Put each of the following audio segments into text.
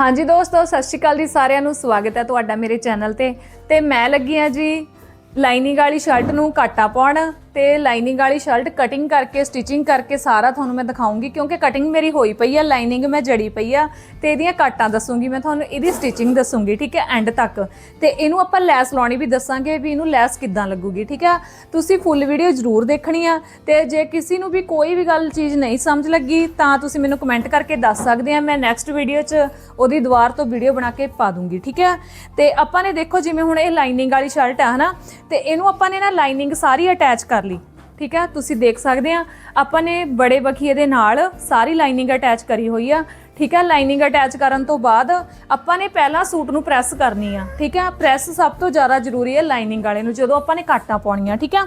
ਹਾਂਜੀ ਦੋਸਤੋ, ਸਤਿ ਸ਼੍ਰੀ ਅਕਾਲ ਜੀ ਸਾਰਿਆਂ ਨੂੰ। ਸਵਾਗਤ ਹੈ ਤੁਹਾਡਾ ਮੇਰੇ ਚੈਨਲ ਤੇ। ਤੇ ਮੈਂ ਲੱਗੀ ਆ ਜੀ ਲਾਈਨਿੰਗ ਵਾਲੀ ਸ਼ਰਟ ਨੂੰ ਕਾਟਾ ਪਾਉਣ। ਤੇ ਲਾਈਨਿੰਗ ਵਾਲੀ ਸ਼ਰਟ ਕਟਿੰਗ ਕਰਕੇ ਸਟਿਚਿੰਗ ਕਰਕੇ ਸਾਰਾ ਤੁਹਾਨੂੰ ਮੈਂ ਦਿਖਾਉਂਗੀ, ਕਿਉਂਕਿ ਕਟਿੰਗ ਮੇਰੀ ਹੋਈ ਪਈ ਆ ਲਾਈਨਿੰਗ ਮੈਂ ਜੜੀ ਪਈ ਆ ਤੇ ਇਹਦੀਆਂ ਕਾਟਾਂ ਦੱਸੂਗੀ, ਮੈਂ ਤੁਹਾਨੂੰ ਇਹਦੀ ਸਟਿਚਿੰਗ ਦੱਸੂਗੀ, ਠੀਕ ਹੈ ਐਂਡ ਤੱਕ। ਤੇ ਇਹਨੂੰ ਆਪਾਂ ਲੈਸ ਲਾਉਣੀ ਵੀ ਦੱਸਾਂਗੇ ਵੀ ਇਹਨੂੰ ਲੈਸ ਕਿੱਦਾਂ ਲੱਗੂਗੀ, ਠੀਕ ਹੈ ਤੁਸੀਂ ਫੁੱਲ ਵੀਡੀਓ ਜ਼ਰੂਰ ਦੇਖਣੀ ਆ ਤੇ ਜੇ ਕਿਸੇ ਨੂੰ ਵੀ ਕੋਈ ਵੀ ਗੱਲ ਚੀਜ਼ ਨਹੀਂ ਸਮਝ ਲੱਗੀ, ਤਾਂ ਤੁਸੀਂ ਮੈਨੂੰ ਕਮੈਂਟ ਕਰਕੇ ਦੱਸ ਸਕਦੇ ਆ, ਮੈਂ ਨੈਕਸਟ ਵੀਡੀਓ 'ਚ ਉਹਦੀ ਦੁਬਾਰ ਤੋਂ ਵੀਡੀਓ ਬਣਾ ਕੇ ਪਾ ਦੂੰਗੀ, ਠੀਕ ਹੈ ਤੇ ਆਪਾਂ ਨੇ ਦੇਖੋ ਜਿਵੇਂ ਹੁਣ ਇਹ ਲਾਈਨਿੰਗ ਵਾਲੀ ਸ਼ਰਟ ਆ, ਹਨਾ? ਤੇ ਇਹਨੂੰ ਆਪਾਂ ਨੇ ਨਾ ਲਾਈਨਿੰਗ ਸਾਰੀ ਅਟੈਚ ਕਰ ਲਈ। ਠੀਕ ਹੈ? ਤੁਸੀਂ ਦੇਖ ਸਕਦੇ ਆ, ਆਪਾਂ ਨੇ ਬੜੇ ਬਖੀਏ ਦੇ ਨਾਲ ਸਾਰੀ ਲਾਈਨਿੰਗ ਅਟੈਚ ਕਰੀ ਹੋਈ ਆ। ਠੀਕ ਹੈ? ਲਾਈਨਿੰਗ ਅਟੈਚ ਕਰਨ ਤੋਂ ਬਾਅਦ ਆਪਾਂ ਨੇ ਪਹਿਲਾਂ ਸੂਟ ਨੂੰ ਪ੍ਰੈਸ ਕਰਨੀ ਆ। ਠੀਕ ਹੈ? ਪ੍ਰੈਸ ਸਭ ਤੋਂ ਜ਼ਿਆਦਾ ਜ਼ਰੂਰੀ ਹੈ ਲਾਈਨਿੰਗ ਵਾਲੇ ਨੂੰ, ਜਦੋਂ ਆਪਾਂ ਨੇ ਕਾਟਾਂ ਪਾਉਣੀਆਂ, ਠੀਕ ਹੈ?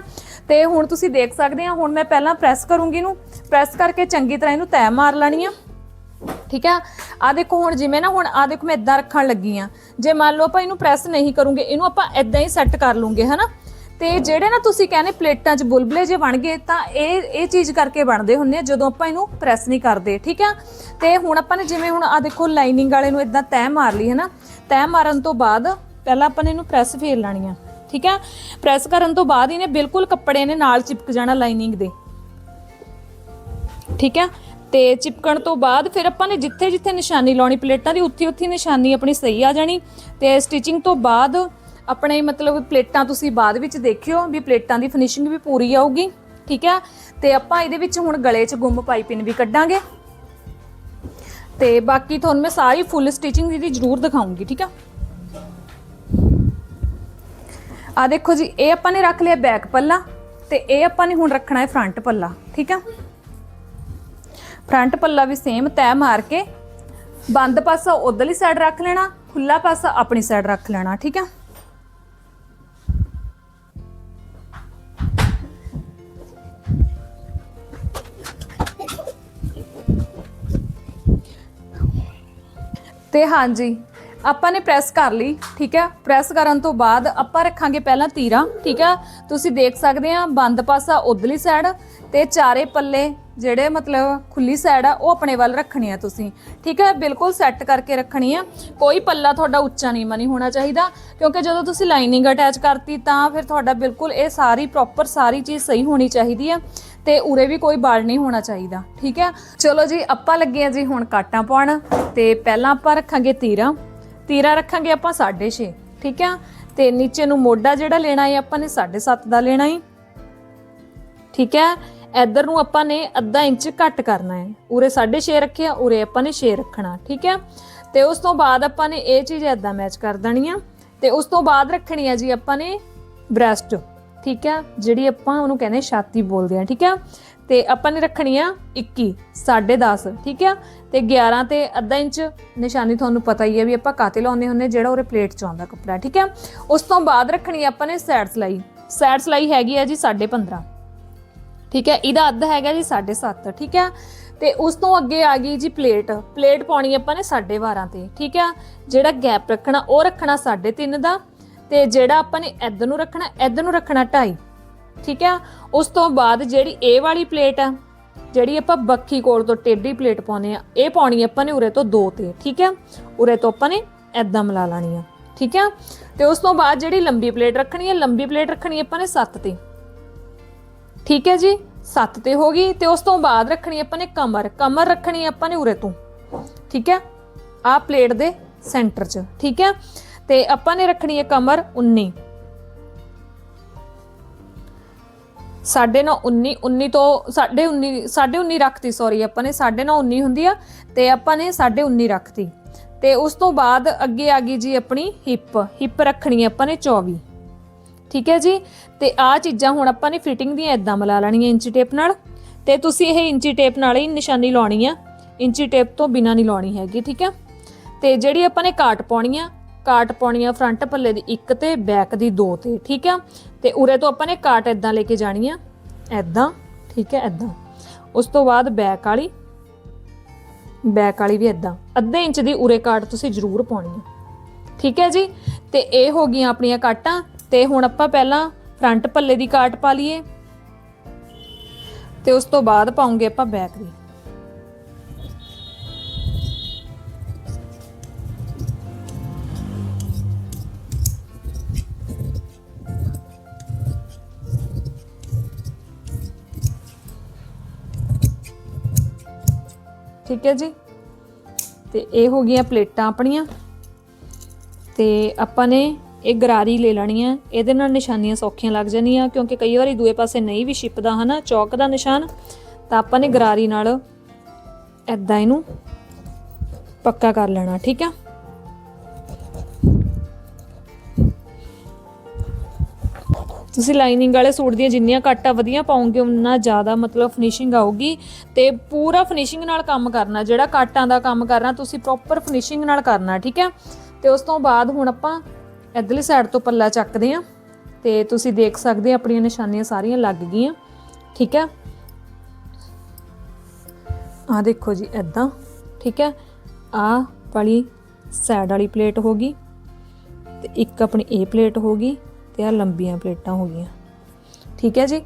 ਤੇ ਹੁਣ ਤੁਸੀਂ ਦੇਖ ਸਕਦੇ ਆ, ਹੁਣ ਮੈਂ ਪਹਿਲਾਂ ਪ੍ਰੈਸ ਕਰੂੰਗੀ ਇਹਨੂੰ। ਪ੍ਰੈਸ ਕਰਕੇ ਚੰਗੀ ਤਰ੍ਹਾਂ ਇਹਨੂੰ ਤੈਅ ਮਾਰ ਲੈਣੀ ਆ। ਠੀਕ ਆ ਆ ਦੇਖੋ ਹੁਣ ਜਿਵੇਂ ਨਾ, ਹੁਣ ਆ ਦੇਖੋ ਮੈਂ ਇਦਾਂ ਰੱਖਣ ਲੱਗੀ ਆ। ਜੇ ਮੰਨ ਲਓ ਆਪਾਂ ਇਹਨੂੰ ਪ੍ਰੈਸ ਨਹੀਂ ਕਰੂੰਗੇ, ਇਹਨੂੰ ਆਪਾਂ ਇਦਾਂ ਹੀ ਸੈੱਟ ਕਰ ਲੂੰਗੇ, ਹਨਾ? ਤੇ ਜਿਹੜੇ ਨਾ ਤੁਸੀਂ ਕਹਿੰਦੇ ਪਲੇਟਾਂ 'ਚ ਬੁਲਬੁਲੇ ਜੇ ਬਣ ਗਏ, ਤਾਂ ਇਹ ਇਹ ਚੀਜ਼ ਕਰਕੇ ਬਣਦੇ ਹੁੰਦੇ ਆ, ਜਦੋਂ ਆਪਾਂ ਇਹਨੂੰ ਪ੍ਰੈਸ ਨਹੀਂ ਕਰਦੇ, ਠੀਕ ਆ? ਤੇ ਹੁਣ ਆਪਾਂ ਨੇ ਜਿਵੇਂ ਹੁਣ ਆ ਦੇਖੋ ਲਾਈਨਿੰਗ ਵਾਲੇ ਨੂੰ ਇਦਾਂ ਤੈਅ ਮਾਰ ਲਈ ਹੈ ਨਾ ਤੈਅ ਮਾਰਨ ਤੋਂ ਬਾਅਦ ਪਹਿਲਾਂ ਆਪਾਂ ਨੇ ਇਹਨੂੰ ਪ੍ਰੈਸ ਫੇਰ ਲੈਣੀ ਆ, ਠੀਕ ਆ? ਪ੍ਰੈਸ ਕਰਨ ਤੋਂ ਬਾਅਦ ਇਹਨੇ ਬਿਲਕੁਲ ਕੱਪੜੇ ਨੇ ਨਾਲ ਚਿਪਕ ਜਾਣਾ ਲਾਈਨਿੰਗ ਦੇ, ਠੀਕ ਹੈ ਤੇ ਚਿਪਕਣ ਤੋਂ ਬਾਅਦ ਫਿਰ ਆਪਾਂ ਨੇ ਜਿੱਥੇ ਜਿੱਥੇ ਨਿਸ਼ਾਨੀ ਲਾਉਣੀ, ਪਲੇਟਾਂ ਦੀ ਉੱਥੇ ਉੱਥੇ ਨਿਸ਼ਾਨੀ ਆਪਣੀ ਸਹੀ ਆ ਜਾਣੀ, ਤੇ ਸਟਿਚਿੰਗ ਤੋਂ ਬਾਅਦ ਆਪਣੇ ਮਤਲਬ ਪਲੇਟਾਂ ਤੁਸੀਂ ਬਾਅਦ ਵਿੱਚ ਦੇਖਿਓ ਵੀ ਪਲੇਟਾਂ ਦੀ ਫਿਨਿਸ਼ਿੰਗ ਵੀ ਪੂਰੀ ਆਊਗੀ, ਠੀਕ ਹੈ? ਤੇ ਆਪਾਂ ਇਹਦੇ ਵਿੱਚ ਹੁਣ ਗਲੇ 'ਚ ਗੁੰਮ ਪਾਈਪਿੰਗ ਵੀ ਕੱਢਾਂਗੇ। ਤੇ ਬਾਕੀ ਤੁਹਾਨੂੰ ਮੈਂ ਸਾਰੀ ਫੁੱਲ ਸਟਿਚਿੰਗ ਦੀ ਜ਼ਰੂਰ ਦਿਖਾਉਂਗੀ, ਠੀਕ ਆ ਆ ਦੇਖੋ ਜੀ, ਇਹ ਆਪਾਂ ਨੇ ਰੱਖ ਲਿਆ ਬੈਕ ਪੱਲਾ ਤੇ ਇਹ ਆਪਾਂ ਨੇ ਹੁਣ ਰੱਖਣਾ ਹੈ ਫਰੰਟ ਪੱਲਾ, ਠੀਕ ਆ ਫਰੰਟ ਪੱਲਾ ਵੀ ਸੇਮ ਤੈ ਮਾਰ ਕੇ ਬੰਦ ਪਾਸਾ ਉਧਰਲੀ ਸਾਈਡ ਰੱਖ ਲੈਣਾ ਖੁੱਲਾ ਪਾਸਾ ਆਪਣੀ ਸਾਈਡ ਰੱਖ ਲੈਣਾ, ਠੀਕ ਆ ਤੇ ਹਾਂਜੀ, ਆਪਾਂ ਨੇ ਪ੍ਰੈਸ ਕਰ ਲਈ, ਠੀਕ ਹੈ? ਪ੍ਰੈਸ ਕਰਨ ਤੋਂ ਬਾਅਦ ਆਪਾਂ ਰੱਖਾਂਗੇ ਪਹਿਲਾਂ ਤੀਰਾਂ, ਠੀਕ ਹੈ? ਤੁਸੀਂ ਦੇਖ ਸਕਦੇ ਆ ਬੰਦ ਪਾਸਾ ਉਧਰਲੀ ਸਾਈਡ ਤੇ ਚਾਰੇ ਪੱਲੇ ਜਿਹੜੇ ਮਤਲਬ ਖੁੱਲੀ ਸਾਈਡ ਆ, ਉਹ ਆਪਣੇ ਵੱਲ ਰੱਖਣੀ ਆ ਤੁਸੀਂ, ਠੀਕ ਹੈ? ਬਿਲਕੁਲ ਸੈੱਟ ਕਰਕੇ ਰੱਖਣੀ ਆ। ਕੋਈ ਪੱਲਾ ਤੁਹਾਡਾ ਉੱਚਾ ਨਹੀਂ ਮਨੀ ਹੋਣਾ ਚਾਹੀਦਾ, ਕਿਉਂਕਿ ਜਦੋਂ ਤੁਸੀਂ ਲਾਈਨਿੰਗ ਅਟੈਚ ਕਰਤੀ ਤਾਂ ਫਿਰ ਤੁਹਾਡਾ ਬਿਲਕੁਲ ਇਹ ਸਾਰੀ ਪ੍ਰੋਪਰ ਸਾਰੀ ਚੀਜ਼ ਸਹੀ ਹੋਣੀ ਚਾਹੀਦੀ ਆ। ਤੇ ਉਰੇ ਵੀ ਕੋਈ ਬਾਲ ਨਹੀਂ ਹੋਣਾ ਚਾਹੀਦਾ, ਠੀਕ ਹੈ? ਚਲੋ ਜੀ, ਆਪਾਂ ਲੱਗੇ ਆ ਜੀ ਹੁਣ ਕਾਟਾਂ ਪਾਉਣ ਤੇ ਪਹਿਲਾਂ ਆਪਾਂ ਰੱਖਾਂਗੇ ਤੀਰਾ। ਤੀਰਾ ਰੱਖਾਂਗੇ ਆਪਾਂ 6.5 ਠੀਕ ਹੈ? ਤੇ ਨੀਚੇ ਨੂੰ ਮੋਢਾ ਜਿਹੜਾ ਲੈਣਾ ਹੈ ਆਪਾਂ ਨੇ 7.5 ਦਾ ਲੈਣਾ ਹੈ। ਠੀਕ ਹੈ? ਇੱਧਰ ਨੂੰ ਆਪਾਂ ਨੇ ਅੱਧਾ ਇੰਚ ਘੱਟ ਕਰਨਾ ਹੈ। ਉਰੇ 6.5 ਰੱਖਿਆ, ਉਰੇ ਆਪਾਂ ਨੇ 6 ਰੱਖਣਾ, ਠੀਕ ਹੈ? ਤੇ ਉਸ ਤੋਂ ਬਾਅਦ ਆਪਾਂ ਨੇ ਇਹ ਚੀਜ਼ ਐਦਾਂ ਮੈਚ ਕਰ ਦੇਣੀ ਆ। ਤੇ ਉਸ ਤੋਂ ਬਾਅਦ ਰੱਖਣੀ ਆ ਜੀ ਆਪਾਂ ਨੇ ਬ੍ਰੈਸਟ ਠੀਕ ਹੈ ਜਿਹੜੀ ਆਪਾਂ ਉਹਨੂੰ ਕਹਿੰਦੇ ਛਾਤੀ ਬੋਲਦੇ ਆ ਠੀਕ ਆ? ਤੇ ਆਪਾਂ ਨੇ ਰੱਖਣੀ ਆ 21 10.5 ਠੀਕ ਆ? ਤੇ 11 ਤੇ ਅੱਧਾ ਇੰਚ ਨਿਸ਼ਾਨੀ ਤੁਹਾਨੂੰ ਪਤਾ ਹੀ ਹੈ ਵੀ ਆਪਾਂ ਕਾਤੇ ਲਾਉਂਦੇ ਹੁੰਨੇ ਜਿਹੜਾ ਉਹਰੇ ਪਲੇਟ ਚ ਆਉਂਦਾ ਕੱਪੜਾ, ਠੀਕ ਹੈ ਉਸ ਤੋਂ ਬਾਅਦ ਰੱਖਣੀ ਆਪਾਂ ਨੇ ਸੈਡ ਸਲਾਈ। ਸੈਡ ਸਲਾਈ ਹੈਗੀ ਆ ਜੀ 15.5 ਠੀਕ ਹੈ ਇਹਦਾ ਅੱਧ ਹੈਗਾ ਜੀ 7.5 ਠੀਕ ਹੈ ਤੇ ਉਸ ਤੋਂ ਅੱਗੇ ਆ ਗਈ ਜੀ ਪਲੇਟ। ਪਲੇਟ ਪਾਉਣੀ ਆਪਾਂ ਨੇ 12.5 ਤੇ, ਠੀਕ ਹੈ ਜਿਹੜਾ ਗੈਪ ਰੱਖਣਾ, ਉਹ ਰੱਖਣਾ 3.5 ਦਾ ਤੇ ਜਿਹੜਾ ਆਪਾਂ ਨੇ ਇੱਧਰ ਨੂੰ ਰੱਖਣਾ, ਇੱਧਰ ਨੂੰ ਰੱਖਣਾ 2.5 ਠੀਕ ਹੈ ਉਸ ਤੋਂ ਬਾਅਦ ਜਿਹੜੀ ਇਹ ਵਾਲੀ ਪਲੇਟ ਆ, ਜਿਹੜੀ ਆਪਾਂ ਬੱਖੀ ਕੋਲ ਤੋਂ ਟੇਢੀ ਪਲੇਟ ਪਾਉਨੇ ਆ, ਇਹ ਪਾਉਣੀ ਆਪਾਂ ਨੇ ਉਰੇ ਤੋਂ 2 ਤੇ। ਠੀਕ ਹੈ ਉਰੇ ਤੋਂ ਆਪਾਂ ਨੇ ਐਦਾਂ ਮਿਲਾ ਲੈਣੀ ਆ। ਠੀਕ ਹੈ ਤੇ ਉਸ ਤੋਂ ਬਾਅਦ ਜਿਹੜੀ ਲੰਬੀ ਪਲੇਟ ਰੱਖਣੀ ਹੈ ਲੰਬੀ ਪਲੇਟ ਰੱਖਣੀ ਆਪਾਂ ਨੇ 7 ਤੇ। ਠੀਕ ਹੈ ਜੀ? 7 ਤੇ ਹੋ ਗਈ, ਤੇ ਉਸ ਤੋਂ ਬਾਅਦ ਰੱਖਣੀ ਆਪਾਂ ਨੇ ਕਮਰ। ਕਮਰ ਰੱਖਣੀ ਆਪਾਂ ਨੇ ਉਰੇ ਤੋਂ। ਠੀਕ ਹੈ ਆ ਪਲੇਟ ਦੇ ਸੈਂਟਰ 'ਚ। ਠੀਕ ਹੈ ਤੇ ਆਪਾਂ ਨੇ ਰੱਖਣੀ ਹੈ ਕਮਰ 19 ਸਾਢੇ ਨੌ 19 19 ਤੋਂ ਸਾਢੇ 19 ਸਾਢੇ 19 ਰੱਖਤੀ ਸੌਰੀ ਆਪਾਂ ਨੇ ਸਾਢੇ ਨੌ 19 ਹੁੰਦੀ ਆ ਤੇ ਆਪਾਂ ਨੇ ਸਾਢੇ 19 ਰੱਖਤੀ। ਤੇ ਉਸ ਤੋਂ ਬਾਅਦ ਅੱਗੇ ਆ ਗਈ ਜੀ ਆਪਣੀ ਹਿੱਪ ਹਿੱਪ ਰੱਖਣੀ ਹੈ ਆਪਾਂ ਨੇ 24 ਠੀਕ ਹੈ ਜੀ? ਤੇ ਆ ਚੀਜ਼ਾਂ ਹੁਣ ਆਪਾਂ ਨੇ ਫਿਟਿੰਗ ਦੀਆਂ ਇਦਾਂ ਮਿਲਾ ਲੈਣੀਆਂ ਇੰਚੀ ਟੇਪ ਨਾਲ। ਤੇ ਤੁਸੀਂ ਇਹ ਇੰਚੀ ਟੇਪ ਨਾਲ ਹੀ ਨਿਸ਼ਾਨੀ ਲਾਉਣੀ ਆ। ਇੰਚੀ ਟੇਪ ਤੋਂ ਬਿਨਾ ਨਹੀਂ ਲਾਉਣੀ ਹੈਗੀ, ਠੀਕ ਹੈ? ਤੇ ਜਿਹੜੀ ਆਪਾਂ ਨੇ ਕਾਟ ਪਾਉਣੀ ਆ ਕਾਟ ਪਾਉਣੀ ਆ ਫਰੰਟ ਪੱਲੇ ਦੀ, ਇੱਕ ਤੇ ਬੈਕ ਦੀ ਦੋ ਤੇ, ਠੀਕ ਆ? ਤੇ ਉਰੇ ਤੋਂ ਆਪਾਂ ਨੇ ਕਾਟ ਇਦਾਂ ਲੈ ਕੇ ਜਾਣੀ ਆ। ਇਦਾਂ ਠੀਕ ਹੈ ਇਦਾਂ ਉਸ ਤੋਂ ਬਾਅਦ ਬੈਕ ਵਾਲੀ ਬੈਕ ਵਾਲੀ ਵੀ ਇਦਾਂ ਅੱਧੇ ਇੰਚ ਦੀ ਉਰੇ ਕਾਟ ਤੁਸੀਂ ਜ਼ਰੂਰ ਪਾਉਣੀ ਆ। ਠੀਕ ਹੈ ਜੀ? ਤੇ ਇਹ ਹੋ ਗਈਆਂ ਆਪਣੀਆਂ ਕਾਟਾਂ। ਤੇ ਹੁਣ ਆਪਾਂ ਪਹਿਲਾਂ ਫਰੰਟ ਪੱਲੇ ਦੀ ਕਾਟ ਪਾ ਲਈਏ। ਤੇ ਉਸ ਤੋਂ ਬਾਅਦ ਪਾਉਂਗੇ ਆਪਾਂ ਬੈਕ ਦੀ। ਠੀਕ ਹੈ ਜੀ? ਤੇ ਇਹ ਹੋ ਗਈਆਂ ਪਲੇਟਾਂ ਆਪਣੀਆਂ। ਤੇ ਆਪਾਂ ਨੇ ਇਹ ਗਰਾਰੀ ਲੈ ਲੈਣੀ ਹੈ ਇਹਦੇ ਨਾਲ ਨਿਸ਼ਾਨੀਆਂ ਸੌਖੀਆਂ ਲੱਗ ਜਾਣੀਆਂ ਕਿਉਂਕਿ ਕਈ ਵਾਰੀ ਦੂਏ ਪਾਸੇ ਨਹੀਂ ਵੀ ਛਿਪਦਾ, ਹਨਾ? ਚੌਕ ਦਾ ਨਿਸ਼ਾਨ। ਤਾਂ ਆਪਾਂ ਨੇ ਗਰਾਰੀ ਨਾਲ ਐਦਾਂ ਇਹਨੂੰ ਪੱਕਾ ਕਰ ਲੈਣਾ, ਠੀਕ ਆ? ਤੁਸੀਂ ਲਾਈਨਿੰਗ ਵਾਲੇ ਸੂਟ ਦੀਆਂ ਜਿੰਨੀਆਂ ਕੱਟਾਂ ਵਧੀਆ ਪਾਉਂਗੇ ਉਨਾ ਜ਼ਿਆਦਾ ਮਤਲਬ ਫਿਨਿਸ਼ਿੰਗ ਆਊਗੀ ਤੇ ਪੂਰਾ ਫਿਨਿਸ਼ਿੰਗ ਨਾਲ ਕੰਮ ਕਰਨਾ, ਜਿਹੜਾ ਕੱਟਾਂ ਦਾ ਕੰਮ ਕਰਨਾ, ਤੁਸੀਂ ਪ੍ਰੋਪਰ ਫਿਨਿਸ਼ਿੰਗ ਨਾਲ ਕਰਨਾ, ਠੀਕ ਹੈ? ਤੇ ਉਸ ਤੋਂ ਬਾਅਦ ਹੁਣ ਆਪਾਂ ਇਧਰਲੀ ਸਾਈਡ ਤੋਂ ਪੱਲਾ ਚੱਕਦੇ ਆਂ ਤੇ ਤੁਸੀਂ ਦੇਖ ਸਕਦੇ ਆਪਣੀਆਂ ਨਿਸ਼ਾਨੀਆਂ ਸਾਰੀਆਂ ਲੱਗ ਗਈਆਂ, ਠੀਕ ਹੈ? ਆ ਦੇਖੋ ਜੀ ਐਦਾਂ ਠੀਕ ਹੈ? ਆ ਵਾਲੀ ਸਾਈਡ ਵਾਲੀ ਪਲੇਟ ਹੋ ਗਈ ਤੇ ਇੱਕ ਆਪਣੀ ਇਹ ਪਲੇਟ ਹੋ ਗਈ ਤੇ ਆ ਲੰਬੀਆਂ ਪਲੇਟਾਂ ਹੋ ਗਈਆਂ। ਠੀਕ ਹੈ ਜੀ?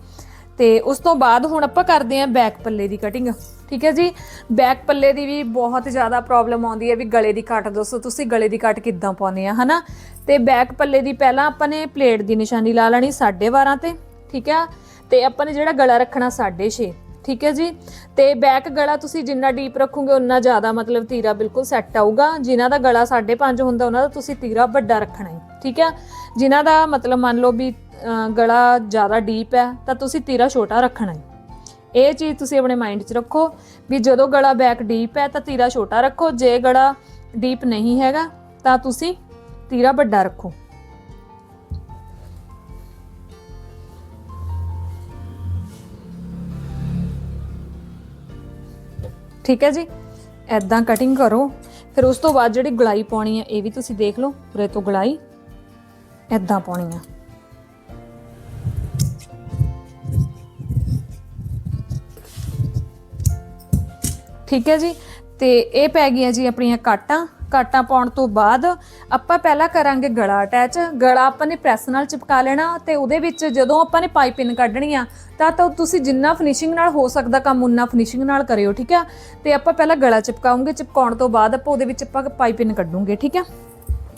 ਤੇ ਉਸ ਤੋਂ ਬਾਅਦ ਹੁਣ ਆਪਾਂ ਕਰਦੇ ਆਂ ਬੈਕ ਪੱਲੇ ਦੀ ਕਟਿੰਗ ਠੀਕ ਹੈ ਜੀ? ਬੈਕ ਪੱਲੇ ਦੀ ਵੀ ਬਹੁਤ ਜ਼ਿਆਦਾ ਪ੍ਰੋਬਲਮ ਆਉਂਦੀ ਹੈ ਵੀ ਗਲੇ ਦੀ ਕੱਟ ਦੱਸੋ ਤੁਸੀਂ ਗਲੇ ਦੀ ਕੱਟ ਕਿੱਦਾਂ ਪਾਉਨੇ ਆ, ਹਨਾ? ਤੇ ਬੈਕ ਪੱਲੇ ਦੀ ਪਹਿਲਾਂ ਆਪਾਂ ਨੇ ਪਲੇਟ ਦੀ ਨਿਸ਼ਾਨੀ ਲਾ ਲੈਣੀ 12.5 ਤੇ, ਠੀਕ ਹੈ? ਤੇ ਆਪਾਂ ਨੇ ਜਿਹੜਾ ਗਲਾ ਰੱਖਣਾ 6.5 ਠੀਕ ਹੈ ਜੀ? ਤੇ ਬੈਕ ਗਲਾ ਤੁਸੀਂ ਜਿੰਨਾ ਡੀਪ ਰੱਖੋਗੇ ਉਨਾ ਜ਼ਿਆਦਾ ਮਤਲਬ ਤੀਰਾ ਬਿਲਕੁਲ ਸੈੱਟ ਆਊਗਾ। ਜਿਨ੍ਹਾਂ ਦਾ ਗਲਾ 5.5 ਹੁੰਦਾ ਉਹਨਾਂ ਦਾ ਤੁਸੀਂ ਤੀਰਾ ਵੱਡਾ ਰੱਖਣਾ ਹੈ, ਠੀਕ ਹੈ? ਜਿਨ੍ਹਾਂ ਦਾ ਮਤਲਬ ਮੰਨ ਲਓ ਵੀ ਗਲਾ ਜ਼ਿਆਦਾ ਡੀਪ ਹੈ, ਤਾਂ ਤੁਸੀਂ ਤੀਰਾ ਛੋਟਾ ਰੱਖਣਾ ਹੈ। ਇਹ ਚੀਜ਼ ਤੁਸੀਂ ਆਪਣੇ ਮਾਈਂਡ 'ਚ ਰੱਖੋ ਵੀ ਜਦੋਂ ਗਲਾ ਬੈਕ ਡੀਪ ਹੈ, ਤਾਂ ਤੀਰਾ ਛੋਟਾ ਰੱਖੋ। ਜੇ ਗਲਾ ਡੀਪ ਨਹੀਂ ਹੈਗਾ, ਤਾਂ ਤੁਸੀਂ ਤੀਰਾ ਵੱਡਾ ਰੱਖੋ। ਠੀਕ ਹੈ ਜੀ? ਐਦਾਂ ਕਟਿੰਗ ਕਰੋ। ਫਿਰ ਉਸ ਤੋਂ ਬਾਅਦ ਜਿਹੜੀ ਗਲਾਈ ਪਾਉਣੀ ਹੈ, ਇਹ ਵੀ ਤੁਸੀਂ ਦੇਖ ਲਓ, ਪੂਰੇ ਤੋਂ ਗਲਾਈ। ਐਦਾਂ ਪਾਉਣੀ ਆ ਠੀਕ ਹੈ ਜੀ? ਤੇ ਇਹ ਪੈ ਗਈਆਂ ਜੀ ਆਪਣੀਆਂ ਕਾਟਾਂ। ਕਾਟਾਂ ਪਾਉਣ ਤੋਂ ਬਾਅਦ ਆਪਾਂ ਪਹਿਲਾਂ ਕਰਾਂਗੇ ਗਲਾ ਅਟੈਚ ਗਲਾ ਆਪਾਂ ਨੇ ਪ੍ਰੈਸ ਨਾਲ ਚਿਪਕਾ ਲੈਣਾ ਤੇ ਉਹਦੇ ਵਿੱਚ ਜਦੋਂ ਆਪਾਂ ਨੇ ਪਾਈਪਿੰਗ ਕੱਢਣੀ ਆ, ਤਾਂ ਤਾਂ ਤੁਸੀਂ ਜਿੰਨਾ ਫਿਨਿਸ਼ਿੰਗ ਨਾਲ ਹੋ ਸਕਦਾ ਕੰਮ, ਉਨਾ ਫਿਨਿਸ਼ਿੰਗ ਨਾਲ ਕਰਿਓ, ਠੀਕ ਆ? ਤੇ ਆਪਾਂ ਪਹਿਲਾਂ ਗਲਾ ਚਿਪਕਾਉਂਗੇ, ਚਿਪਕਾਉਣ ਤੋਂ ਬਾਅਦ ਆਪਾਂ ਉਹਦੇ ਵਿੱਚ ਆਪਾਂ ਪਾਈਪਿੰਗ ਕੱਢੂਗੇ, ਠੀਕ ਆ?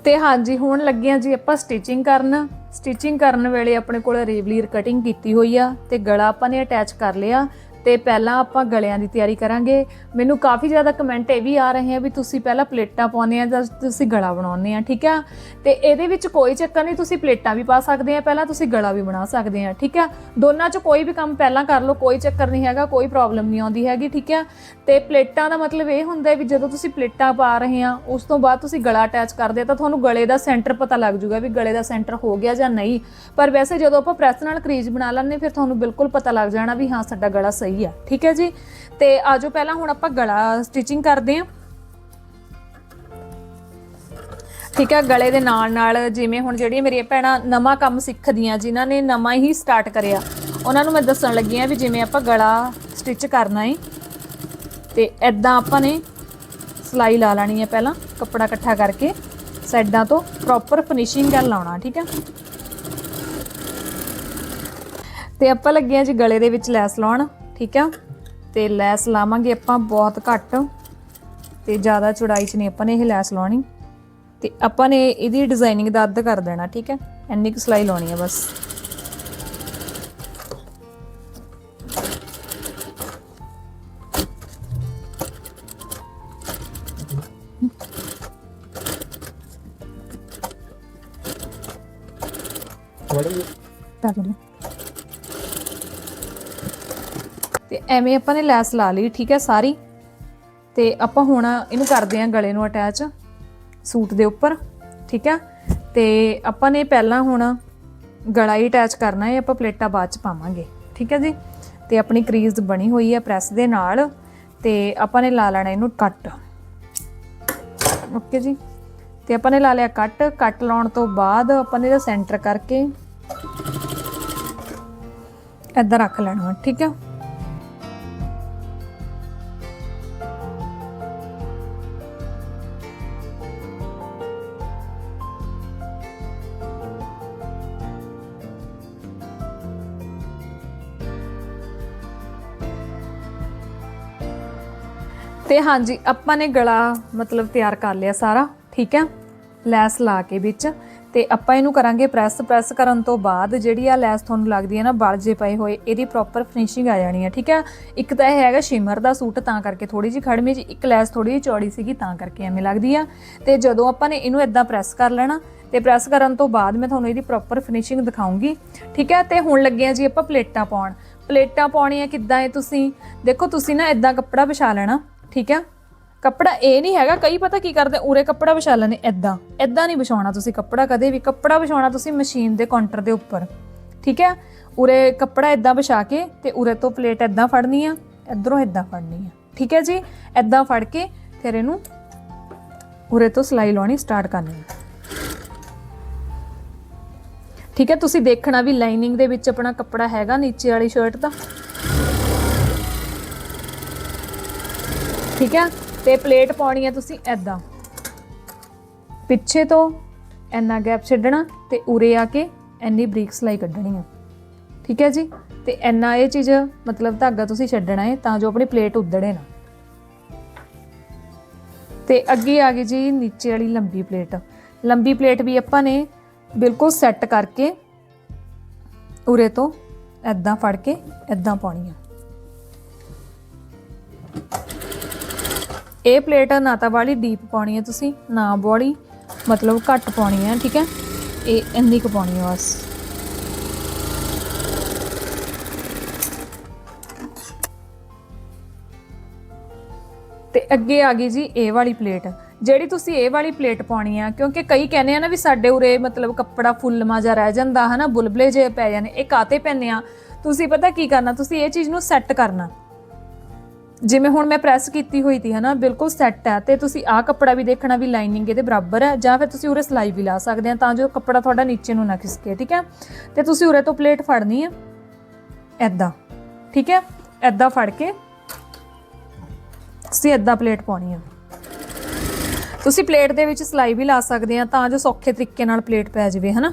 ਤੇ ਹਾਂਜੀ, ਹੁਣ ਲੱਗਿਆ ਜੀ ਆਪਾਂ ਸਟਿਚਿੰਗ ਕਰਨ। ਸਟਿਚਿੰਗ ਕਰਨ ਵੇਲੇ ਆਪਣੇ ਕੋਲ ਰੇਵਲੀਰ ਕਟਿੰਗ ਕੀਤੀ ਹੋਈ ਆ ਤੇ ਗਲਾ ਆਪਾਂ ਨੇ ਅਟੈਚ ਕਰ ਲਿਆ। ਤੇ ਪਹਿਲਾਂ ਆਪਾਂ ਗਲਿਆਂ ਦੀ ਤਿਆਰੀ ਕਰਾਂਗੇ। ਮੈਨੂੰ ਕਾਫੀ ਜ਼ਿਆਦਾ ਕਮੈਂਟ ਇਹ ਵੀ ਆ ਰਹੇ ਆ ਵੀ ਤੁਸੀਂ ਪਹਿਲਾਂ ਪਲੇਟਾਂ ਪਾਉਂਦੇ ਆ ਜਾਂ ਤੁਸੀਂ ਗਲਾ ਬਣਾਉਂਦੇ ਆ, ਠੀਕ ਆ? ਤੇ ਇਹਦੇ ਵਿੱਚ ਕੋਈ ਚੱਕਰ ਨਹੀਂ, ਤੁਸੀਂ ਪਲੇਟਾਂ ਵੀ ਪਾ ਸਕਦੇ ਆ, ਪਹਿਲਾਂ ਤੁਸੀਂ ਗਲਾ ਵੀ ਬਣਾ ਸਕਦੇ ਆ, ਠੀਕ ਆ? ਦੋਨਾਂ 'ਚ ਕੋਈ ਵੀ ਕੰਮ ਪਹਿਲਾਂ ਕਰ ਲਓ, ਕੋਈ ਚੱਕਰ ਨਹੀਂ ਹੈਗਾ, ਕੋਈ ਪ੍ਰੋਬਲਮ ਨਹੀਂ ਆਉਂਦੀ ਹੈਗੀ, ਠੀਕ ਆ? ਤੇ ਪਲੇਟਾਂ ਦਾ ਮਤਲਬ ਇਹ ਹੁੰਦਾ ਵੀ ਜਦੋਂ ਤੁਸੀਂ ਪਲੇਟਾਂ ਪਾ ਰਹੇ ਆ, ਉਸ ਤੋਂ ਬਾਅਦ ਤੁਸੀਂ ਗਲਾ ਅਟੈਚ ਕਰਦੇ ਤਾਂ ਤੁਹਾਨੂੰ ਗਲੇ ਦਾ ਸੈਂਟਰ ਪਤਾ ਲੱਗ ਜੂਗਾ ਵੀ ਗਲੇ ਦਾ ਸੈਂਟਰ ਹੋ ਗਿਆ ਜਾਂ ਨਹੀਂ। ਪਰ ਵੈਸੇ ਜਦੋਂ ਆਪਾਂ ਪ੍ਰੈਸ ਨਾਲ ਕਰੀਜ਼ ਬਣਾ ਲੈਂਦੇ ਫਿਰ ਤੁਹਾਨੂੰ ਬਿਲਕੁਲ ਪਤਾ ਲੱਗ ਜਾਣਾ ਵੀ ਹਾਂ, ਸਾਡਾ ਗਲਾ ਸਹੀ ਆ। ਠੀਕ ਹੈ ਜੀ? ਤੇ ਆਜੋ ਪਹਿਲਾਂ ਹੁਣ ਆਪਾਂ ਗਲਾ ਸਟਿਚਿੰਗ ਕਰਦੇ ਆ ਠੀਕ ਹੈ, ਗਲੇ ਦੇ ਨਾਲ ਨਾਲ ਜਿਵੇਂ ਹੁਣ ਜਿਹੜੀਆਂ ਮੇਰੀਆਂ ਭੈਣਾਂ ਨਵਾਂ ਕੰਮ ਸਿੱਖਦੀਆਂ, ਜਿਨ੍ਹਾਂ ਨੇ ਨਵਾਂ ਹੀ ਸਟਾਰਟ ਕਰਿਆ, ਉਹਨਾਂ ਨੂੰ ਮੈਂ ਦੱਸਣ ਲੱਗੀ ਆ ਵੀ ਜਿਵੇਂ ਆਪਾਂ ਗਲਾ ਸਟਿਚ ਕਰਨਾ ਹੈ ਤੇ ਐਦਾਂ ਆਪਾਂ ਨੇ ਸਲਾਈ ਲਾ ਲੈਣੀ ਹੈ ਪਹਿਲਾਂ, ਕੱਪੜਾ ਇਕੱਠਾ ਕਰਕੇ, ਸਾਈਡਾਂ ਤੋਂ ਪ੍ਰੋਪਰ ਫਿਨਿਸ਼ਿੰਗ ਕਰ ਲਾਉਣਾ, ਠੀਕ ਹੈ? ਤੇ ਆਪਾਂ ਲੱਗੇ ਆ ਜੀ ਗਲੇ ਦੇ ਵਿੱਚ ਲੈਸ ਲਾਉਣ। ਠੀਕ ਆ? ਤੇ ਲੈਸ ਲਾਵਾਂਗੇ ਆਪਾਂ ਬਹੁਤ ਘੱਟ। ਤੇ ਜ਼ਿਆਦਾ ਚੌੜਾਈ 'ਚ ਨਹੀਂ ਆਪਾਂ ਨੇ ਇਹ ਲੈਸ ਲਾਉਣੀ। ਤੇ ਆਪਾਂ ਨੇ ਇਹਦੀ ਡਿਜ਼ਾਈਨਿੰਗ ਦਾ ਅੱਧ ਕਰ ਦੇਣਾ ਠੀਕ ਹੈ ਇੰਨੀ ਕੁ ਸਲਾਈ ਲਾਉਣੀ ਹੈ ਬਸ। ਕਰ ਲਓ ਤੇ ਐਵੇਂ ਆਪਾਂ ਨੇ ਲੈਸ ਲਾ ਲਈ, ਠੀਕ ਹੈ ਸਾਰੀ। ਤੇ ਆਪਾਂ ਹੁਣ ਇਹਨੂੰ ਕਰਦੇ ਆਂ ਗਲੇ ਨੂੰ ਅਟੈਚ ਸੂਟ ਦੇ ਉੱਪਰ, ਠੀਕ ਹੈ। ਤੇ ਆਪਾਂ ਨੇ ਪਹਿਲਾਂ ਹੁਣ ਗਲਾ ਹੀ ਅਟੈਚ ਕਰਨਾ ਹੈ, ਆਪਾਂ ਪਲੇਟਾਂ ਬਾਅਦ ਚ ਪਾਵਾਂਗੇ, ਠੀਕ ਹੈ ਜੀ। ਤੇ ਆਪਣੀ ਕਰੀਜ਼ ਬਣੀ ਹੋਈ ਹੈ ਪ੍ਰੈਸ ਦੇ ਨਾਲ, ਤੇ ਆਪਾਂ ਨੇ ਲਾ ਲੈਣਾ ਇਹਨੂੰ ਕੱਟ ਓਕੇ ਜੀ। ਤੇ ਆਪਾਂ ਨੇ ਲਾ ਲਿਆ ਕੱਟ ਕੱਟ ਲਾਉਣ ਤੋਂ ਬਾਅਦ ਆਪਾਂ ਨੇ ਇਹਦਾ ਸੈਂਟਰ ਕਰਕੇ ਇੱਧਰ ਰੱਖ ਲੈਣਾ, ਠੀਕ ਹੈ। ਤੇ ਹਾਂਜੀ, ਆਪਾਂ ਨੇ ਗਲਾ ਮਤਲਬ ਤਿਆਰ ਕਰ ਲਿਆ ਸਾਰਾ, ਠੀਕ ਹੈ? ਲੈਸ ਲਾ ਕੇ ਵਿੱਚ ਤੇ ਆਪਾਂ ਇਹਨੂੰ ਕਰਾਂਗੇ ਪ੍ਰੈਸ ਪ੍ਰੈਸ ਕਰਨ ਤੋਂ ਬਾਅਦ ਜਿਹੜੀ ਆ ਲੈਸ ਤੁਹਾਨੂੰ ਲੱਗਦੀ ਹੈ ਨਾ ਬਲ ਜੇ ਪਏ ਹੋਏ, ਇਹਦੀ ਪ੍ਰੋਪਰ ਫਿਨਿਸ਼ਿੰਗ ਆ ਜਾਣੀ ਹੈ, ਠੀਕ ਹੈ? ਇੱਕ ਤਾਂ ਇਹ ਹੈਗਾ ਸ਼ਿਮਰ ਦਾ ਸੂਟ, ਤਾਂ ਕਰਕੇ ਥੋੜੀ ਜਿਹੀ ਖੜਮੀ ਜੀ ਇੱਕ ਲੈਸ ਥੋੜੀ ਜਿਹੀ ਚੌੜੀ ਸੀਗੀ, ਤਾਂ ਕਰਕੇ ਐਵੇਂ ਲੱਗਦੀ ਆ। ਤੇ ਜਦੋਂ ਆਪਾਂ ਨੇ ਇਹਨੂੰ ਇਦਾਂ ਪ੍ਰੈਸ ਕਰ ਲੈਣਾ, ਤੇ ਪ੍ਰੈਸ ਕਰਨ ਤੋਂ ਬਾਅਦ ਮੈਂ ਤੁਹਾਨੂੰ ਇਹਦੀ ਪ੍ਰੋਪਰ ਫਿਨਿਸ਼ਿੰਗ ਦਿਖਾਉਂਗੀ, ਠੀਕ ਹੈ? ਤੇ ਹੁਣ ਲੱਗੇ ਆ ਜੀ ਆਪਾਂ ਪਲੇਟਾਂ ਪਾਉਣ। ਪਲੇਟਾਂ ਪਾਉਣੀਆਂ ਕਿੱਦਾਂ ਹੈ ਤੁਸੀਂ? ਦੇਖੋ, ਤੁਸੀਂ ਨਾ ਇਦਾਂ ਕੱਪੜਾ ਵਿਛਾ ਲੈਣਾ ਠੀਕ ਹੈ? ਕੱਪੜਾ ਇਹ ਨਹੀਂ ਹੈਗਾ, ਕਈ ਪਤਾ ਕੀ ਕਰਦੇ, ਉਰੇ ਕੱਪੜਾ ਵਿਛਾ ਲੈਣੇ ਇਦਾਂ ਇਦਾਂ ਨਹੀਂ ਵਿਛਾਉਣਾ ਤੁਸੀਂ ਕੱਪੜਾ ਕਦੇ ਵੀ, ਕੱਪੜਾ ਵਿਛਾਉਣਾ ਤੁਸੀਂ ਮਸ਼ੀਨ ਦੇ ਕਾਊਂਟਰ ਦੇ ਉੱਪਰ। ਠੀਕ ਹੈ? ਉਰੇ ਕੱਪੜਾ ਇਦਾਂ ਵਿਛਾ ਕੇ ਤੇ ਉਰੇ ਤੋਂ ਪਲੇਟ ਇਦਾਂ ਫੜਨੀ ਆ, ਇਧਰੋਂ ਇਦਾਂ ਫੜਨੀ ਆ। ਠੀਕ ਹੈ ਜੀ? ਇਦਾਂ ਫੜ ਕੇ ਫਿਰ ਇਹਨੂੰ ਉਰੇ ਤੋਂ ਸਲਾਈ ਲਾਉਣੀ ਸਟਾਰਟ ਕਰਨੀ ਆ। ਠੀਕ ਹੈ? ਤੁਸੀਂ ਦੇਖਣਾ ਵੀ ਲਾਈਨਿੰਗ ਦੇ ਵਿੱਚ ਆਪਣਾ ਕੱਪੜਾ ਹੈਗਾ ਨੀਚੇ ਵਾਲੀ ਸ਼ਰਟ ਦਾ। ਠੀਕ ਹੈ? ਤੇ ਪਲੇਟ ਪਾਉਣੀ ਹੈ ਤੁਸੀਂ ਐਦਾਂ ਪਿੱਛੇ ਤੋਂ ਇੰਨਾ ਗੈਪ ਛੱਡਣਾ ਤੇ ਉਰੇ ਆ ਕੇ ਇੰਨੀ ਬਰੀਕ ਸਲਾਈ ਕੱਢਣੀ ਹੈ ਠੀਕ ਹੈ ਜੀ? ਤੇ ਇੰਨਾ ਇਹ ਚੀਜ਼, ਮਤਲਬ ਧਾਗਾ ਤੁਸੀਂ ਛੱਡਣਾ ਹੈ ਤਾਂ ਜੋ ਆਪਣੀ ਪਲੇਟ ਉਧੜੇ ਨਾ। ਤੇ ਅੱਗੇ ਆ ਗਈ ਜੀ ਨੀਚੇ ਵਾਲੀ ਲੰਬੀ ਪਲੇਟ ਲੰਬੀ ਪਲੇਟ ਵੀ ਆਪਾਂ ਨੇ ਬਿਲਕੁਲ ਸੈੱਟ ਕਰਕੇ ਉਰੇ ਤੋਂ ਐਦਾਂ ਫੜ ਕੇ ਐਦਾਂ ਪਾਉਣੀ ਆ। ਇਹ ਪਲੇਟ ਨਾ ਤਾਂ ਵਾਲੀ ਡੀਪ ਪਾਉਣੀ ਹੈ ਤੁਸੀਂ, ਨਾ ਬੋੜੀ ਮਤਲਬ ਘੱਟ ਪਾਉਣੀ ਹੈ ਠੀਕ ਹੈ ਇਹ ਇੰਨੀ ਕੁ ਪਾਉਣੀ ਹੈ ਬਸ। ਤੇ ਅੱਗੇ ਆ ਗਈ ਜੀ ਇਹ ਵਾਲੀ ਪਲੇਟ। ਜਿਹੜੀ ਤੁਸੀਂ ਇਹ ਵਾਲੀ ਪਲੇਟ ਪਾਉਣੀ ਆ, ਕਿਉਂਕਿ ਕਈ ਕਹਿੰਦੇ ਆ ਨਾ ਵੀ ਸਾਡੇ ਉਰੇ ਮਤਲਬ ਕੱਪੜਾ ਫੁੱਲ ਮਾਜਾ ਰਹਿ ਜਾਂਦਾ, ਹਨਾ, ਬੁਲਬਲੇ ਜੇ ਪੈ ਜਾਂਦੇ ਇਹ ਕਾਤੇ ਪੈਂਦੇ ਆ? ਤੁਸੀਂ ਪਤਾ ਕੀ ਕਰਨਾ, ਤੁਸੀਂ ਇਹ ਚੀਜ਼ ਨੂੰ ਸੈੱਟ ਕਰਨਾ। ਜਿਵੇਂ ਹੁਣ ਮੈਂ ਪ੍ਰੈਸ ਕੀਤੀ ਹੋਈ ਸੀ, ਹਨਾ, ਬਿਲਕੁਲ ਸੈੱਟ ਹੈ ਤੇ ਤੁਸੀਂ ਆਹ ਕੱਪੜਾ ਵੀ ਦੇਖਣਾ ਵੀ ਲਾਈਨਿੰਗ ਇਹਦੇ ਬਰਾਬਰ ਹੈ, ਜਾਂ ਫਿਰ ਤੁਸੀਂ ਉਰੇ ਸਲਾਈ ਵੀ ਲਾ ਸਕਦੇ ਆ ਤਾਂ ਜੋ ਕੱਪੜਾ ਤੁਹਾਡਾ ਨੀਚੇ ਨੂੰ ਨਾ ਖਿਸਕੇ, ਠੀਕ ਹੈ? ਤੇ ਤੁਸੀਂ ਉਰੇ ਤੋਂ ਪਲੇਟ ਫੜਨੀ ਹੈ ਐਦਾਂ ਠੀਕ ਹੈ? ਐਦਾਂ ਫੜ ਕੇ ਤੁਸੀਂ ਐਦਾਂ ਪਲੇਟ ਪਾਉਣੀ ਆ ਤੁਸੀਂ ਪਲੇਟ ਦੇ ਵਿੱਚ ਸਲਾਈ ਵੀ ਲਾ ਸਕਦੇ ਆ ਤਾਂ ਜੋ ਸੌਖੇ ਤਰੀਕੇ ਨਾਲ ਪਲੇਟ ਪੈ ਜਾਵੇ, ਹਨਾ?